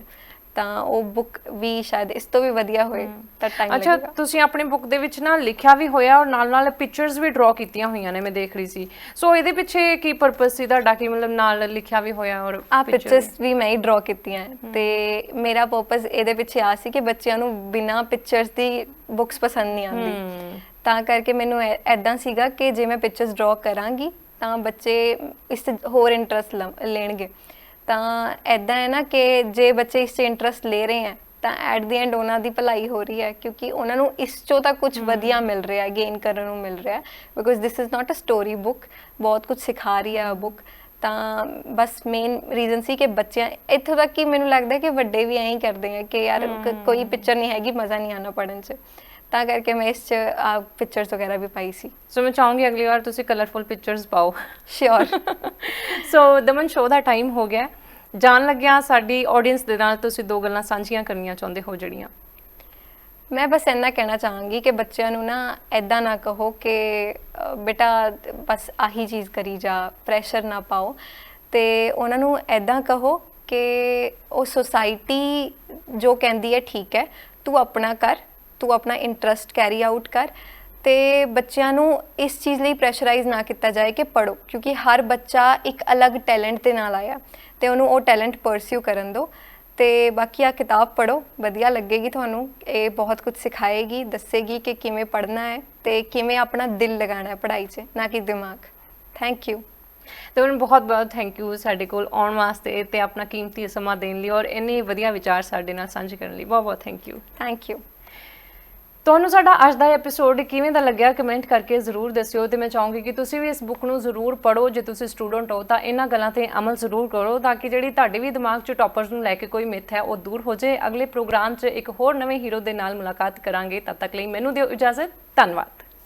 ਤਾਂ ਉਹ ਬੁੱਕ ਵੀ ਸ਼ਾਇਦ ਇਸ ਤੋਂ ਵੀ ਵਧੀਆ ਹੋਏ ਤਾਂ ਟਾਈਮ ਅੱਛਾ ਲੱਗੇਗਾ। ਤੁਸੀਂ ਆਪਣੀ ਬੁੱਕ ਦੇ ਵਿੱਚ ਨਾ ਲਿਖਿਆ ਵੀ ਹੋਇਆ ਔਰ ਨਾਲ ਨਾਲ ਪਿਕਚਰਸ ਵੀ ਡਰਾ ਕੀਤੀਆਂ ਹੋਈਆਂ ਨੇ ਮੈਂ ਦੇਖ ਰਹੀ ਸੀ। ਸੋ ਇਹਦੇ ਪਿੱਛੇ ਕੀ ਪਰਪਸ ਸੀ ਤੁਹਾਡਾ? ਕਿ ਮਤਲਬ ਨਾਲ ਲਿਖਿਆ ਵੀ ਹੋਇਆ ਔਰ ਆ ਪਿਕਚਰਸ ਵੀ? ਮੈਂ ਹੀ ਡਰਾ ਕੀਤੀਆਂ ਤੇ ਮੇਰਾ ਪਰਪਸ ਇਹਦੇ ਪਿੱਛੇ ਆ ਸੀ ਕਿ ਬੱਚਿਆਂ ਨੂੰ ਬਿਨਾ ਪਿਕਚਰਸ ਦੀ ਬੁੱਕਸ ਪਸੰਦ ਨਹੀਂ ਆਉਂਦੀ। ਤਾਂ ਕਰਕੇ ਮੈਨੂੰ ਐਦਾਂ ਸੀਗਾ ਕਿ ਜੇ ਮੈਂ ਪਿਕਚਰਸ ਡਰਾ ਕਰਾਂਗੀ ਤਾਂ ਬੱਚੇ ਇਸ ਹੋਰ ਇੰਟਰਸਟ ਲੈਣਗੇ। ਤਾਂ ਐਦਾਂ ਹੈ ਨਾ ਕਿ ਜੇ ਬੱਚੇ ਇਸ 'ਚ ਇੰਟਰਸਟ ਲੈ ਰਹੇ ਹੈ ਤਾਂ ਐਟ ਦੀ ਐਂਡ ਉਹਨਾਂ ਦੀ ਭਲਾਈ ਹੋ ਰਹੀ ਹੈ ਕਿਉਂਕਿ ਉਹਨਾਂ ਨੂੰ ਇਸ ਚੋਂ ਤਾਂ ਕੁਝ ਵਧੀਆ ਮਿਲ ਰਿਹਾ ਹੈ ਗੇਨ ਕਰਨ ਨੂੰ ਮਿਲ ਰਿਹਾ ਹੈ because this is not a story book ਬਹੁਤ ਕੁਝ ਸਿਖਾ ਰਹੀ ਹੈ ਬੁੱਕ ਤਾਂ ਬਸ ਮੇਨ ਰੀਜ਼ਨ ਸੀ ਕਿ ਬੱਚਿਆਂ ਇੱਥੋਂ ਤੱਕ ਕਿ ਮੈਨੂੰ ਲੱਗਦਾ ਹੈ ਕਿ ਵੱਡੇ ਵੀ ਐਂ ਹੀ ਕਰਦੇ ਆ ਕਿ ਯਾਰ ਕੋਈ ਪਿਕਚਰ ਨਹੀਂ ਹੈਗੀ ਮਜ਼ਾ ਨਹੀਂ ਆਣਾ ਪੜਨ 'ਚ। ਤਾਂ ਕਰਕੇ ਮੈਂ ਇਸ 'ਚ ਆ ਪਿਕਚਰਸ ਵਗੈਰਾ ਵੀ ਪਾਈ ਸੀ। ਸੋ ਮੈਂ ਚਾਹੂੰਗੀ ਅਗਲੀ ਵਾਰ ਤੁਸੀਂ ਕਲਰਫੁਲ ਪਿਕਚਰਸ ਪਾਓ। ਸ਼ਿਓਰ ਸੋ ਦਮਨ ਸ਼ੋਅ ਦਾ ਟਾਈਮ ਹੋ ਗਿਆ। ਜਾਣ ਲੱਗਿਆ ਸਾਡੀ ਆਡੀਅנס ਦੇ ਨਾਲ ਤੁਸੀਂ ਦੋ ਗੱਲਾਂ ਸਾਂਝੀਆਂ ਕਰਨੀਆਂ ਚਾਹੁੰਦੇ ਹੋ ਜਿਹੜੀਆਂ। ਮੈਂ ਬਸ ਇੰਨਾ ਕਹਿਣਾ ਚਾਹਾਂਗੀ ਕਿ ਬੱਚਿਆਂ ਨੂੰ ਨਾ ਐਦਾਂ ਨਾ ਕਹੋ ਕਿ ਬੇਟਾ ਬਸ ਆਹੀ ਚੀਜ਼ ਕਰੀ ਜਾ ਪ੍ਰੈਸ਼ਰ ਨਾ ਪਾਓ। ਤੇ ਉਹਨਾਂ ਨੂੰ ਐਦਾਂ ਕਹੋ ਕਿ ਉਹ ਸੋਸਾਇਟੀ ਜੋ ਕਹਿੰਦੀ ਹੈ ਠੀਕ ਹੈ ਤੂੰ ਆਪਣਾ ਕਰ। ਤੂੰ ਆਪਣਾ ਇੰਟਰਸਟ ਕੈਰੀ ਆਊਟ ਕਰ ਤੇ ਬੱਚਿਆਂ ਨੂੰ ਇਸ ਚੀਜ਼ ਲਈ ਪ੍ਰੈਸ਼ਰਾਈਜ਼ ਨਾ ਕੀਤਾ ਜਾਏ ਕਿ ਪੜੋ ਕਿਉਂਕਿ ਹਰ ਬੱਚਾ ਇੱਕ ਅਲੱਗ ਟੈਲੈਂਟ ਦੇ ਨਾਲ ਆਇਆ ਤੇ ਉਹਨੂੰ ਉਹ ਟੈਲੈਂਟ ਪਰਸਿਊ ਕਰਨ ਦਿਓ ਤੇ ਬਾਕੀ ਆ ਕਿਤਾਬ ਪੜੋ ਵਧੀਆ ਲੱਗੇਗੀ ਤੁਹਾਨੂੰ ਇਹ ਬਹੁਤ ਕੁਝ ਸਿਖਾਏਗੀ ਦੱਸੇਗੀ ਕਿ ਕਿਵੇਂ ਪੜ੍ਹਨਾ ਹੈ ਤੇ ਕਿਵੇਂ ਆਪਣਾ ਦਿਲ ਲਗਾਉਣਾ ਹੈ ਪੜ੍ਹਾਈ 'ਚ ਨਾ ਕਿ ਦਿਮਾਗ। ਥੈਂਕ ਯੂ ਦਮਨ ਬਹੁਤ ਬਹੁਤ ਥੈਂਕ ਯੂ ਸਾਡੇ ਕੋਲ ਆਉਣ ਵਾਸਤੇ ਤੇ ਆਪਣਾ ਕੀਮਤੀ ਸਮਾਂ ਦੇਣ ਲਈ ਔਰ ਇੰਨੇ ਵਧੀਆ ਵਿਚਾਰ ਸਾਡੇ ਨਾਲ ਸਾਂਝੇ ਕਰਨ ਲਈ। ਬਹੁਤ ਬਹੁਤ ਥੈਂਕ ਯੂ ਥੈਂਕ ਯੂ ਤੁਹਾਨੂੰ ਸਾਡਾ ਅੱਜ ਦਾ ਐਪੀਸੋਡ ਕਿਵੇਂ ਦਾ ਲੱਗਿਆ ਕਮੈਂਟ ਕਰਕੇ ਜ਼ਰੂਰ ਦੱਸਿਓ ਤੇ ਮੈਂ ਚਾਹੂੰਗੀ ਕਿ ਤੁਸੀਂ ਵੀ ਇਸ ਬੁੱਕ ਨੂੰ ਜ਼ਰੂਰ ਪੜ੍ਹੋ। ਜੇ ਤੁਸੀਂ ਸਟੂਡੈਂਟ ਹੋ ਤਾਂ ਇਹਨਾਂ ਗੱਲਾਂ ਤੇ ਅਮਲ ਜ਼ਰੂਰ ਕਰੋ ਤਾਂ ਕਿ ਜਿਹੜੀ ਤੁਹਾਡੇ ਵੀ ਦਿਮਾਗ 'ਚ ਟੌਪਰਸ ਨੂੰ ਲੈ ਕੇ ਕੋਈ ਮਿੱਥ ਹੈ ਉਹ ਦੂਰ ਹੋ ਜਾਏ। ਅਗਲੇ ਪ੍ਰੋਗਰਾਮ 'ਚ ਇੱਕ ਹੋਰ ਨਵੇਂ ਹੀਰੋ ਦੇ ਨਾਲ ਮੁਲਾਕਾਤ ਕਰਾਂਗੇ। ਤਦ ਤੱਕ ਲਈ ਮੈਨੂੰ ਦਿਓ ਇਜਾਜ਼ਤ। ਧੰਨਵਾਦ।